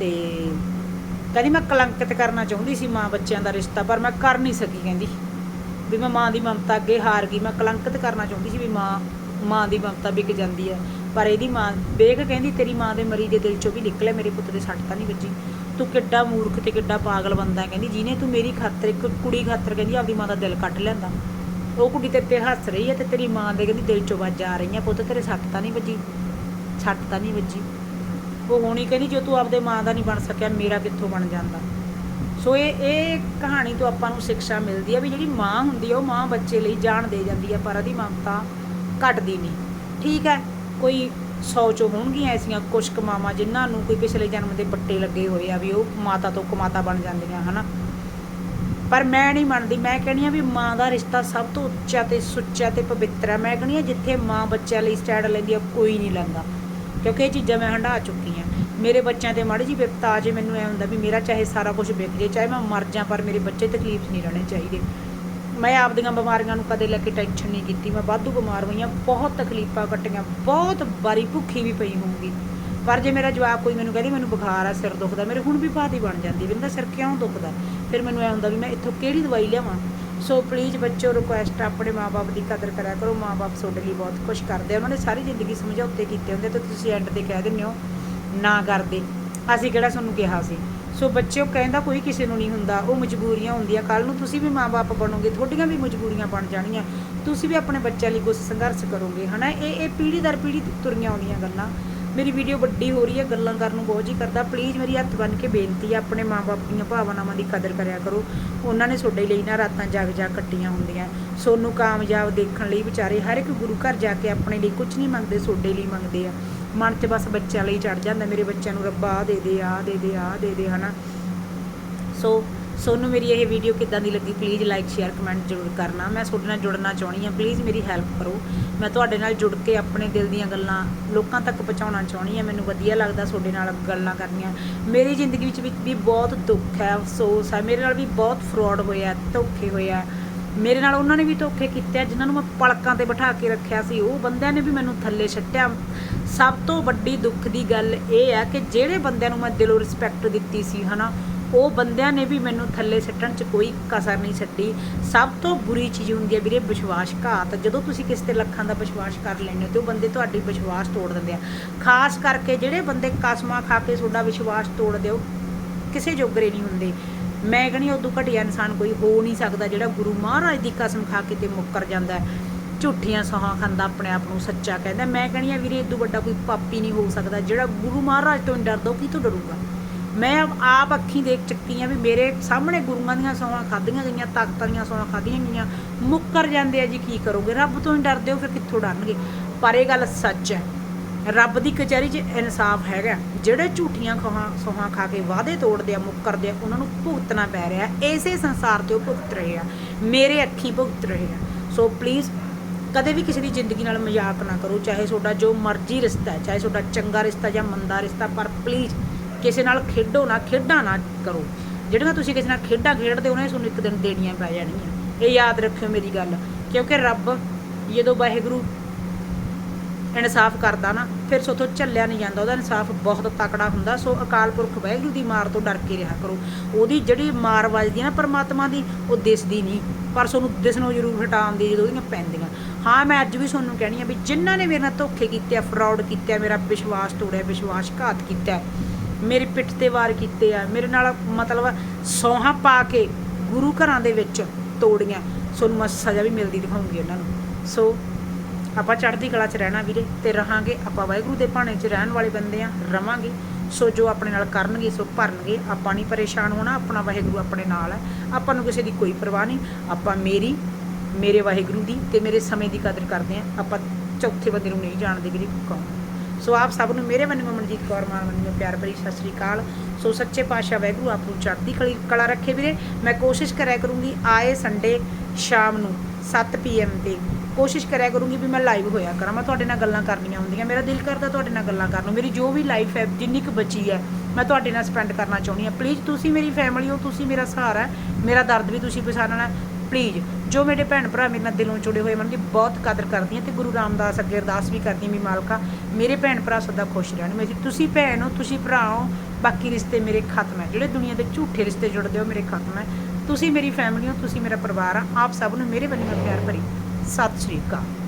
S1: ਤੇ ਕਹਿੰਦੀ ਮੈਂ ਕਲੰਕਿਤ ਕਰਨਾ ਚਾਹੁੰਦੀ ਸੀ ਮਾਂ ਬੱਚਿਆਂ ਦਾ ਰਿਸ਼ਤਾ, ਪਰ ਮੈਂ ਕਰ ਨਹੀਂ ਸਕੀ, ਕਹਿੰਦੀ। ਵੀ ਮੈਂ ਮਾਂ ਦੀ ਮਮਤਾ ਅੱਗੇ ਹਾਰ ਗਈ, ਮੈਂ ਕਲੰਕਿਤ ਕਰਨਾ ਚਾਹੁੰਦੀ ਸੀ ਵੀ ਮਾਂ ਮਾਂ ਦੀ ਮਮਤਾ ਵਿਕ ਜਾਂਦੀ ਹੈ ਪਰ ਇਹਦੀ ਮਾਂ ਵੇਖ ਕਹਿੰਦੀ ਤੇਰੀ ਮਾਂ ਦੇ ਮਰੀ ਦੇ ਦਿਲ ਚੋਂ ਵੀ ਨਿਕਲਿਆ ਮੇਰੇ ਪੁੱਤ ਦੇ ਸੱਟ ਤਾਂ ਨਹੀਂ ਵੱਜੀ। ਤੂੰ ਕਿੱਡਾ ਮੂਰਖ ਤੇ ਕਿੱਡਾ ਪਾਗਲ ਬੰਦਾ ਕਹਿੰਦੀ ਜਿਹਨੇ ਤੂੰ ਮੇਰੀ ਖਾਤਰ, ਇੱਕ ਕੁੜੀ ਖਾਤਰ ਕਹਿੰਦੀ ਆਪਦੀ ਮਾਂ ਦਾ ਦਿਲ ਕੱਟ ਲੈਂਦਾ ਉਹ ਕੁੜੀ ਤੇਰੇ ਤੇ ਹੱਸ ਰਹੀ ਹੈ ਤੇ ਤੇਰੀ ਮਾਂ ਦੇ ਕਹਿੰਦੀ ਦਿਲ ਚੋਂ ਵੱਜ ਆ ਰਹੀਆਂ, ਪੁੱਤ ਤੇਰੇ ਸੱਟ ਤਾਂ ਨਹੀਂ ਵੱਜੀ। ਸੱਟ ਤਾਂ ਨਹੀਂ ਵੱਜੀ। ਉਹ ਹੋਣੀ ਕਹਿੰਦੀ ਜੋ ਤੂੰ ਆਪਦੇ ਮਾਂ ਦਾ ਨਹੀਂ ਬਣ ਸਕਿਆ, ਮੇਰਾ ਕਿੱਥੋਂ ਬਣ ਜਾਂਦਾ? ਸੋ ਇਹ ਇਹ ਕਹਾਣੀ ਤੋਂ ਆਪਾਂ ਨੂੰ ਸਿੱਖਿਆ ਮਿਲਦੀ ਹੈ ਵੀ ਜਿਹੜੀ ਮਾਂ ਹੁੰਦੀ ਹੈ, ਉਹ ਮਾਂ ਬੱਚੇ ਲਈ ਜਾਨ ਦੇ ਜਾਂਦੀ ਹੈ, ਪਰ ਉਹਦੀ ਮਮਤਾ ਘਟਦੀ ਨਹੀਂ। ਠੀਕ ਹੈ? ਕੋਈ 100 ਚੋਂ ਹੋਣਗੀਆਂ ਐਸੀਆਂ ਕੁਛ ਕਮਾਵਾਂ ਮਾਵਾਂ ਜਿਨ੍ਹਾਂ ਨੂੰ ਕੋਈ ਪਿਛਲੇ ਜਨਮ ਦੇ ਪੱਟੇ ਲੱਗੇ ਹੋਏ ਆ ਵੀ ਉਹ ਮਾਤਾ ਤੋਂ ਕਮਾਤਾ ਬਣ ਜਾਂਦੀਆਂ, ਹਨਾ? ਪਰ ਮੈਂ ਨਹੀਂ ਮੰਨਦੀ, ਮੈਂ ਕਹਿੰਦੀ ਆ ਵੀ ਮਾਂ ਦਾ ਰਿਸ਼ਤਾ ਸਭ ਤੋਂ ਉੱਚਾ ਤੇ ਸੁੱਚਾ ਤੇ ਪਵਿੱਤਰ ਹੈ ਮੈਂ ਕਹਿੰਦੀ ਆ ਜਿੱਥੇ ਮਾਂ ਬੱਚਿਆਂ ਲਈ ਸਟੈਂਡ ਲੈਂਦੀ ਆ, ਕੋਈ ਨਹੀਂ ਲੈਂਦਾ। ਕਿਉਂਕਿ ਇਹ ਚੀਜ਼ਾਂ ਮੈਂ ਹੰਢਾ ਚੁੱਕੀ ਆ ਮੇਰੇ ਬੱਚਿਆਂ ਤੇ ਮਾੜੀ ਜੀ ਵਿਪਤਾ ਆ ਜੇ ਮੈਨੂੰ ਐ ਹੁੰਦਾ ਵੀ ਮੇਰਾ ਚਾਹੇ ਸਾਰਾ ਕੁਝ ਵਿਕ ਜੇ, ਚਾਹੇ ਮੈਂ ਮਰ ਜਾ, ਪਰ ਮੇਰੇ ਬੱਚੇ ਤਕਲੀਫ ਨਹੀਂ ਰਹਿਣੇ ਚਾਹੀਦੇ। ਮੈਂ ਆਪਦੀਆਂ ਬਿਮਾਰੀਆਂ ਨੂੰ ਕਦੇ ਲੈ ਕੇ ਟੈਨਸ਼ਨ ਨਹੀਂ ਕੀਤੀ, ਮੈਂ ਵਾਧੂ ਬਿਮਾਰ ਹੋਈ ਹਾਂ, ਬਹੁਤ ਤਕਲੀਫਾਂ ਕੱਟੀਆਂ, ਬਹੁਤ ਵਾਰੀ ਭੁੱਖੀ ਵੀ ਪਈ ਹੋਊਂਗੀ। ਪਰ ਜੇ ਮੇਰਾ ਜਵਾਬ ਕੋਈ ਮੈਨੂੰ ਕਹਿੰਦੀ, ਮੈਨੂੰ ਬੁਖਾਰ ਆ, ਸਿਰ ਦੁਖਦਾ, ਮੇਰੇ ਹੁਣ ਵੀ ਬਾਦੀ ਬਣ ਜਾਂਦੀ ਵੀ ਇਹਦਾ ਸਿਰ ਕਿਉਂ ਦੁਖਦਾ? ਫਿਰ ਮੈਨੂੰ ਐ ਹੁੰਦਾ ਵੀ ਮੈਂ ਇੱਥੋਂ ਕਿਹੜੀ ਦਵਾਈ ਲਿਆਵਾਂ? ਸੋ ਪਲੀਜ਼ ਬੱਚੋ ਰਿਕੁਐਸਟ ਆਪਣੇ ਮਾਪੇ ਦੀ ਕਦਰ ਕਰਿਆ ਕਰੋ ਮਾਪੇ ਤੁਹਾਡੇ ਲਈ ਬਹੁਤ ਕੁਝ ਕਰਦੇ ਆ, ਉਹਨਾਂ ਨੇ ਸਾਰੀ ਜ਼ਿੰਦਗੀ ਸਮਝੌਤੇ ਕੀਤੇ ਹੁੰਦੇ ਤੇ ਤੁਸੀਂ ਐਂਡ ਤੇ ਕਹਿ ਦਿੰਦੇ ਹੋ, ਨਾ ਕਰਦੇ। ਅਸੀਂ ਕਿਹੜਾ ਤੁਹਾਨੂੰ ਕਿਹਾ ਸੀ? ਸੋ ਬੱਚਿਓ ਕਹਿੰਦਾ ਕੋਈ ਕਿਸੇ ਨੂੰ ਨਹੀਂ ਹੁੰਦਾ, ਉਹ ਮਜਬੂਰੀਆਂ ਹੁੰਦੀਆਂ। ਕੱਲ ਨੂੰ ਤੁਸੀਂ ਵੀ ਮਾਪੇ ਬਣੋਗੇ, ਤੁਹਾਡੀਆਂ ਵੀ ਮਜਬੂਰੀਆਂ ਬਣ ਜਾਣੀਆਂ। ਤੁਸੀਂ ਵੀ ਆਪਣੇ ਬੱਚਿਆਂ ਲਈ ਕੁਝ ਸੰਘਰਸ਼ ਕਰੋਗੇ, ਹਨਾ? ਇਹ ਇਹ ਪੀੜ੍ਹੀ ਦਰ ਪੀੜ੍ਹੀ ਤੁਰੀਆਂ ਆਉਂਦੀਆਂ ਗੱਲਾਂ। ਮੇਰੀ ਵੀਡੀਓ ਵੱਡੀ ਹੋ ਰਹੀ ਹੈ, ਗੱਲਾਂ ਕਰਨ ਨੂੰ ਬਹੁਤ ਜੀ ਕਰਦਾ। ਪਲੀਜ਼ ਮੇਰੀ ਹੱਥ ਬੰਨ ਕੇ ਬੇਨਤੀ ਹੈ ਆਪਣੇ ਮਾਪੇ ਦੀਆਂ ਭਾਵਨਾਵਾਂ ਦੀ ਕਦਰ ਕਰਿਆ ਕਰੋ। ਉਹਨਾਂ ਨੇ ਤੁਹਾਡੇ ਲਈ ਨਾ ਰਾਤਾਂ ਜਾਗ ਜਾਗ ਕੱਟੀਆਂ ਹੁੰਦੀਆਂ। ਸੋਨੂੰ ਕਾਮਯਾਬ ਦੇਖਣ ਲਈ ਵਿਚਾਰੇ ਹਰ ਇੱਕ ਗੁਰੂ ਘਰ ਜਾ ਕੇ ਆਪਣੇ ਲਈ ਕੁਝ ਨਹੀਂ ਮੰਗਦੇ, ਤੁਹਾਡੇ ਲਈ ਮੰਗਦੇ ਆ। ਮਨ 'ਚ ਬਸ ਬੱਚਿਆਂ ਲਈ ਚੜ ਜਾਂਦਾ, ਮੇਰੇ ਬੱਚਿਆਂ ਨੂੰ ਰੱਬਾ ਆ ਦੇ ਦੇ ਆ ਦੇ ਦੇ ਆ ਦੇ ਦੇ, ਹਨਾ। ਸੋ ਸੋਨੂੰ ਮੇਰੀ ਇਹ ਵੀਡੀਓ ਕਿੱਦਾਂ ਦੀ ਲੱਗੀ ਪਲੀਜ਼ ਲਾਈਕ ਸ਼ੇਅਰ ਕਮੈਂਟ ਜ਼ਰੂਰ ਕਰਨਾ। ਮੈਂ ਤੁਹਾਡੇ ਨਾਲ ਜੁੜਨਾ ਚਾਹੁੰਦੀ ਹਾਂ ਪਲੀਜ਼ ਮੇਰੀ ਹੈਲਪ ਕਰੋ। ਮੈਂ ਤੁਹਾਡੇ ਨਾਲ ਜੁੜ ਕੇ ਆਪਣੇ ਦਿਲ ਦੀਆਂ ਗੱਲਾਂ ਲੋਕਾਂ ਤੱਕ ਪਹੁੰਚਾਉਣਾ ਚਾਹੁੰਦੀ ਹਾਂ। ਮੈਨੂੰ ਵਧੀਆ ਲੱਗਦਾ ਤੁਹਾਡੇ ਨਾਲ ਗੱਲਾਂ ਕਰਨੀਆਂ। ਮੇਰੀ ਜ਼ਿੰਦਗੀ ਵਿੱਚ ਵੀ ਵੀ ਬਹੁਤ ਦੁੱਖ ਹੈ, ਅਫਸੋਸ ਹੈ। ਮੇਰੇ ਨਾਲ ਵੀ ਬਹੁਤ ਫਰਾਡ ਹੋਇਆ, ਧੋਖੇ ਹੋਇਆ। ਮੇਰੇ ਨਾਲ ਉਹਨਾਂ ਨੇ ਵੀ ਧੋਖੇ ਕੀਤੇ ਆ, ਜਿਨ੍ਹਾਂ ਨੂੰ ਮੈਂ ਪਲਕਾਂ ਤੇ ਬਿਠਾ ਕੇ ਰੱਖਿਆ ਸੀ, ਉਹ ਬੰਦਿਆਂ ਨੇ ਵੀ ਮੈਨੂੰ ਥੱਲੇ ਛੱਟਿਆ ਸਭ ਤੋਂ ਵੱਡੀ ਦੁੱਖ ਦੀ ਗੱਲ ਇਹ ਹੈ ਕਿ ਜਿਹੜੇ ਬੰਦਿਆਂ ਨੂੰ ਮੈਂ ਦਿਲੋਂ ਰਿਸਪੈਕਟ ਦਿੱਤੀ ਸੀ, ਹਨਾ, ਉਹ ਬੰਦਿਆਂ ਨੇ ਵੀ ਮੈਨੂੰ ਥੱਲੇ ਸੱਟਣ 'ਚ ਕੋਈ ਕਸਰ ਨਹੀਂ ਛੱਡੀ। ਸਭ ਤੋਂ ਬੁਰੀ ਚੀਜ਼ ਹੁੰਦੀ ਹੈ ਵੀਰੇ ਵਿਸ਼ਵਾਸ ਘਾਤ ਜਦੋਂ ਤੁਸੀਂ ਕਿਸੇ ਤੇ ਲੱਖਾਂ ਦਾ ਵਿਸ਼ਵਾਸ ਕਰ ਲੈਂਦੇ ਹੋ ਤੇ ਉਹ ਬੰਦੇ ਤੁਹਾਡੀ ਵਿਸ਼ਵਾਸ ਤੋੜ ਦਿੰਦੇ ਆ। ਖਾਸ ਕਰਕੇ ਜਿਹੜੇ ਬੰਦੇ ਕਸਮਾਂ ਖਾ ਕੇ ਤੁਹਾਡਾ ਵਿਸ਼ਵਾਸ ਤੋੜਦੇ ਹੋ, ਕਿਸੇ ਜੋਗਰੇ ਨਹੀਂ ਹੁੰਦੇ। ਮੈਂ ਕਹਿੰਦੀ ਉਦੋਂ ਘਟੀਆ ਇਨਸਾਨ ਕੋਈ ਹੋ ਨਹੀਂ ਸਕਦਾ, ਜਿਹੜਾ ਗੁਰੂ ਮਹਾਰਾਜ ਦੀ ਕਸਮ ਖਾ ਕੇ ਤੇ ਮੁੱਕਰ ਜਾਂਦਾ ਝੂਠੀਆਂ ਸੌਹਾਂ ਖਾਂਦਾ ਆਪਣੇ ਆਪ ਨੂੰ ਸੱਚਾ ਕਹਿੰਦਾ ਮੈਂ ਕਹਿੰਦੀ ਆ ਵੀਰੇ, ਇਦੋਂ ਵੱਡਾ ਕੋਈ ਪਾਪੀ ਨਹੀਂ ਹੋ ਸਕਦਾ। ਜਿਹੜਾ ਗੁਰੂ ਮਹਾਰਾਜ ਤੋਂ ਨਹੀਂ ਡਰਦਾ, ਉਹ ਕੀ ਡਰੂਗਾ? ਮੈਂ ਆਪ ਅੱਖੀਂ ਦੇਖ ਚੱਕੀ ਆ ਵੀ ਮੇਰੇ ਸਾਹਮਣੇ ਗੁਰੂਆਂ ਦੀਆਂ ਸੌਹਾਂ ਖਾਧੀਆਂ ਗਈਆਂ, ਤਾਕਤਾਂ ਦੀਆਂ ਸੌਹਾਂ ਖਾਧੀਆਂ ਗਈਆਂ। ਮੁੱਕਰ ਜਾਂਦੇ ਆ ਜੀ, ਕੀ ਕਰੋਗੇ? ਰੱਬ ਤੋਂ ਹੀ ਡਰਦੇ ਹੋ ਫਿਰ ਕਿੱਥੋਂ ਡਰਨਗੇ? ਪਰ ਇਹ ਗੱਲ ਸੱਚ ਹੈ। ਰੱਬ ਦੀ ਕਚਹਿਰੀ 'ਚ ਇਨਸਾਫ ਹੈਗਾ। ਜਿਹੜੇ ਝੂਠੀਆਂ ਖੋਹਾਂ, ਸੋਹਾਂ ਖਾ ਕੇ ਵਾਅਦੇ ਤੋੜਦੇ ਆ ਮੁੱਕਰਦੇ ਆ, ਉਹਨਾਂ ਨੂੰ ਭੁਗਤਣਾ ਪੈ ਰਿਹਾ। ਇਸੇ ਸੰਸਾਰ ਤੇ ਉਹ ਭੁਗਤ ਰਹੇ ਆ। ਮੇਰੇ ਅੱਖੀਂ ਭੁਗਤ ਰਹੇ ਆ। ਸੋ ਪਲੀਜ਼ ਕਦੇ ਵੀ ਕਿਸੇ ਦੀ ਜ਼ਿੰਦਗੀ ਨਾਲ ਮਜ਼ਾਕ ਨਾ ਕਰੋ। ਚਾਹੇ ਤੁਹਾਡਾ ਜੋ ਮਰਜ਼ੀ ਰਿਸ਼ਤਾ ਹੈ, ਚਾਹੇ ਤੁਹਾਡਾ ਚੰਗਾ ਰਿਸ਼ਤਾ ਜਾਂ ਮੰਦਾ ਰਿਸ਼ਤਾ, ਪਰ ਪਲੀਜ਼ ਕਿਸੇ ਨਾਲ ਖੇਡੋ ਨਾ, ਖੇਡਾਂ ਨਾ ਕਰੋ। ਜਿਹੜੀਆਂ ਤੁਸੀਂ ਕਿਸੇ ਨਾਲ ਖੇਡਾਂ ਖੇਡਦੇ ਹੋ ਨਾ ਤੁਹਾਨੂੰ ਇੱਕ ਦਿਨ ਦੇਣੀਆਂ ਪੈ ਜਾਣਗੀਆਂ। ਇਹ ਯਾਦ ਰੱਖਿਓ ਮੇਰੀ ਗੱਲ। ਕਿਉਂਕਿ ਰੱਬ ਜਦੋਂ ਵਾਹਿਗੁਰੂ ਇਨਸਾਫ ਕਰਦਾ ਨਾ, ਫਿਰ ਸੋਥੋਂ ਝੱਲਿਆ ਨਹੀਂ ਜਾਂਦਾ, ਉਹਦਾ ਇਨਸਾਫ ਬਹੁਤ ਤਕੜਾ ਹੁੰਦਾ, ਸੋ ਅਕਾਲ ਪੁਰਖ ਵਾਹਿਗੁਰੂ ਦੀ ਮਾਰ ਤੋਂ ਡਰ ਕੇ ਰਿਹਾ ਕਰੋ। ਉਹਦੀ ਜਿਹੜੀ ਮਾਰ ਵੱਜਦੀ ਹੈ ਨਾ ਪਰਮਾਤਮਾ ਦੀ, ਉਹ ਦਿਸਦੀ ਨਹੀਂ। ਪਰ ਤੁਹਾਨੂੰ ਦਿਸਣੋਂ ਜ਼ਰੂਰ ਹਟਾਉਂਦੀ ਜਦੋਂ ਉਹਦੀਆਂ ਪੈਂਦੀਆਂ। ਹਾਂ, ਮੈਂ ਅੱਜ ਵੀ ਤੁਹਾਨੂੰ ਕਹਿਣੀ ਆ ਵੀ ਜਿਨ੍ਹਾਂ ਨੇ ਮੇਰੇ ਨਾਲ ਧੋਖੇ ਕੀਤੇ ਆ ਫਰਾਡ ਕੀਤੇ ਆ, ਮੇਰਾ ਵਿਸ਼ਵਾਸ ਤੋੜਿਆ ਵਿਸ਼ਵਾਸ ਘਾਤ ਕੀਤਾ ਮੇਰੀ ਪਿੱਠ ਤੇ ਵਾਰ ਕੀਤੇ ਆ, ਮੇਰੇ ਨਾਲ ਮਤਲਬ ਸੌਹਾਂ ਪਾ ਕੇ ਗੁਰੂ ਘਰਾਂ ਦੇ ਵਿੱਚ ਤੋੜੀਆਂ ਸੋਨੂੰ ਮੈਂ ਸਜ਼ਾ ਵੀ ਮਿਲਦੀ ਦਿਖਾਉਂਗੀ ਉਹਨਾਂ ਨੂੰ। ਸੋ ਆਪਾਂ ਚੜ੍ਹਦੀ ਕਲਾ 'ਚ ਰਹਿਣਾ ਵੀਰੇ ਤੇ ਰਹਾਂਗੇ, ਆਪਾਂ ਵਾਹਿਗੁਰੂ ਦੇ ਭਾਣੇ 'ਚ ਰਹਿਣ ਵਾਲੇ ਬੰਦੇ ਆ, ਰਵਾਂਗੇ। ਸੋ ਜੋ ਆਪਣੇ ਨਾਲ ਕਰਨਗੇ, ਸੋ ਭਰਨਗੇ। ਆਪਾਂ ਨਹੀਂ ਪਰੇਸ਼ਾਨ ਹੋਣਾ, ਆਪਣਾ ਵਾਹਿਗੁਰੂ ਆਪਣੇ ਨਾਲ ਹੈ। ਆਪਾਂ ਨੂੰ ਕਿਸੇ ਦੀ ਕੋਈ ਪਰਵਾਹ ਨਹੀਂ। ਆਪਾਂ ਮੇਰੀ, ਮੇਰੇ ਵਾਹਿਗੁਰੂ ਦੀ ਤੇ ਮੇਰੇ ਸਮੇਂ ਦੀ ਕਦਰ ਕਰਦੇ ਆ। ਆਪਾਂ ਚੌਥੇ ਬੰਦੇ ਨੂੰ ਨਹੀਂ ਜਾਣਦੇ ਵੀਰੇ, ਕੌਣ? ਸੋ ਆਪ ਸਭ ਨੂੰ ਮੇਰੇ ਵੱਲੋਂ ਮਨਜੀਤ ਕੌਰ ਮਾਨ ਵੱਲੋਂ ਪਿਆਰ ਭਰੀ ਸਤਿ ਸ੍ਰੀ ਅਕਾਲ। ਸੋ ਸੱਚੇ ਪਾਤਸ਼ਾਹ ਵਾਹਿਗੁਰੂ ਆਪ ਨੂੰ ਚੜ੍ਹਦੀ ਕਲੀ, ਕਲਾ ਰੱਖੇ ਵੀਰੇ। ਮੈਂ ਕੋਸ਼ਿਸ਼ ਕਰਿਆ ਕਰੂੰਗੀ, ਆਏ ਸੰਡੇ ਸ਼ਾਮ ਨੂੰ 7 ਪੀਐਮ ਤੇ ਕੋਸ਼ਿਸ਼ ਕਰਿਆ ਕਰੂੰਗੀ ਵੀ ਮੈਂ ਲਾਈਵ ਹੋਇਆ ਕਰਾਂ। ਮੈਂ ਤੁਹਾਡੇ ਨਾਲ ਗੱਲਾਂ ਕਰਨੀਆਂ ਹੁੰਦੀਆਂ। ਮੇਰਾ ਦਿਲ ਕਰਦਾ ਤੁਹਾਡੇ ਨਾਲ ਗੱਲਾਂ ਕਰਨ ਨੂੰ। ਮੇਰੀ ਜੋ ਵੀ ਲਾਈਫ ਹੈ, ਜਿੰਨੀ ਕੁ ਬਚੀ ਹੈ, ਮੈਂ ਤੁਹਾਡੇ ਨਾਲ ਸਪੈਂਡ ਕਰਨਾ ਚਾਹੁੰਦੀ ਹਾਂ। ਪਲੀਜ਼ ਤੁਸੀਂ ਮੇਰੀ ਫੈਮਿਲੀ ਹੋ, ਤੁਸੀਂ ਮੇਰਾ ਸਹਾਰਾ ਹੈ। ਮੇਰਾ ਦਰਦ ਵੀ ਤੁਸੀਂ ਪਛਾਣਨਾ ਪਲੀਜ਼ ਜੋ ਮੇਰੇ ਭੈਣ ਭਰਾ ਮੇਰੇ ਨਾਲ ਦਿਲੋਂ ਜੁੜੇ ਹੋਏ ਮਨ ਦੀ ਬਹੁਤ ਕਦਰ ਕਰਦੀ ਹਾਂ ਤੇ ਗੁਰੂ ਰਾਮਦਾਸ ਅੱਗੇ ਅਰਦਾਸ ਵੀ ਕਰਦੀ ਮੀ ਮਾਲਕਾ, ਮੇਰੇ ਭੈਣ ਭਰਾ ਸਦਾ ਖੁਸ਼ ਰਹਿਣ। ਮੇਰੀ ਤੁਸੀਂ ਭੈਣ ਹੋ, ਤੁਸੀਂ ਭਰਾ ਹੋ, ਬਾਕੀ ਰਿਸ਼ਤੇ ਮੇਰੇ ਖਤਮ ਹੈ। ਜਿਹੜੇ ਦੁਨੀਆ ਦੇ ਝੂਠੇ ਰਿਸ਼ਤੇ ਜੁੜਦੇ ਹੋ ਮੇਰੇ ਖਤਮ ਹੈ। ਤੁਸੀਂ ਮੇਰੀ ਫੈਮਿਲੀ ਹੋ, ਤੁਸੀਂ ਮੇਰਾ ਪਰਿਵਾਰ ਆ। ਆਪ ਸਭ ਨੂੰ ਮੇਰੇ ਵੱਲੋਂ ਪਿਆਰ ਭਰੀ ਸਤਿ ਸ਼੍ਰੀ ਅਕਾਲ।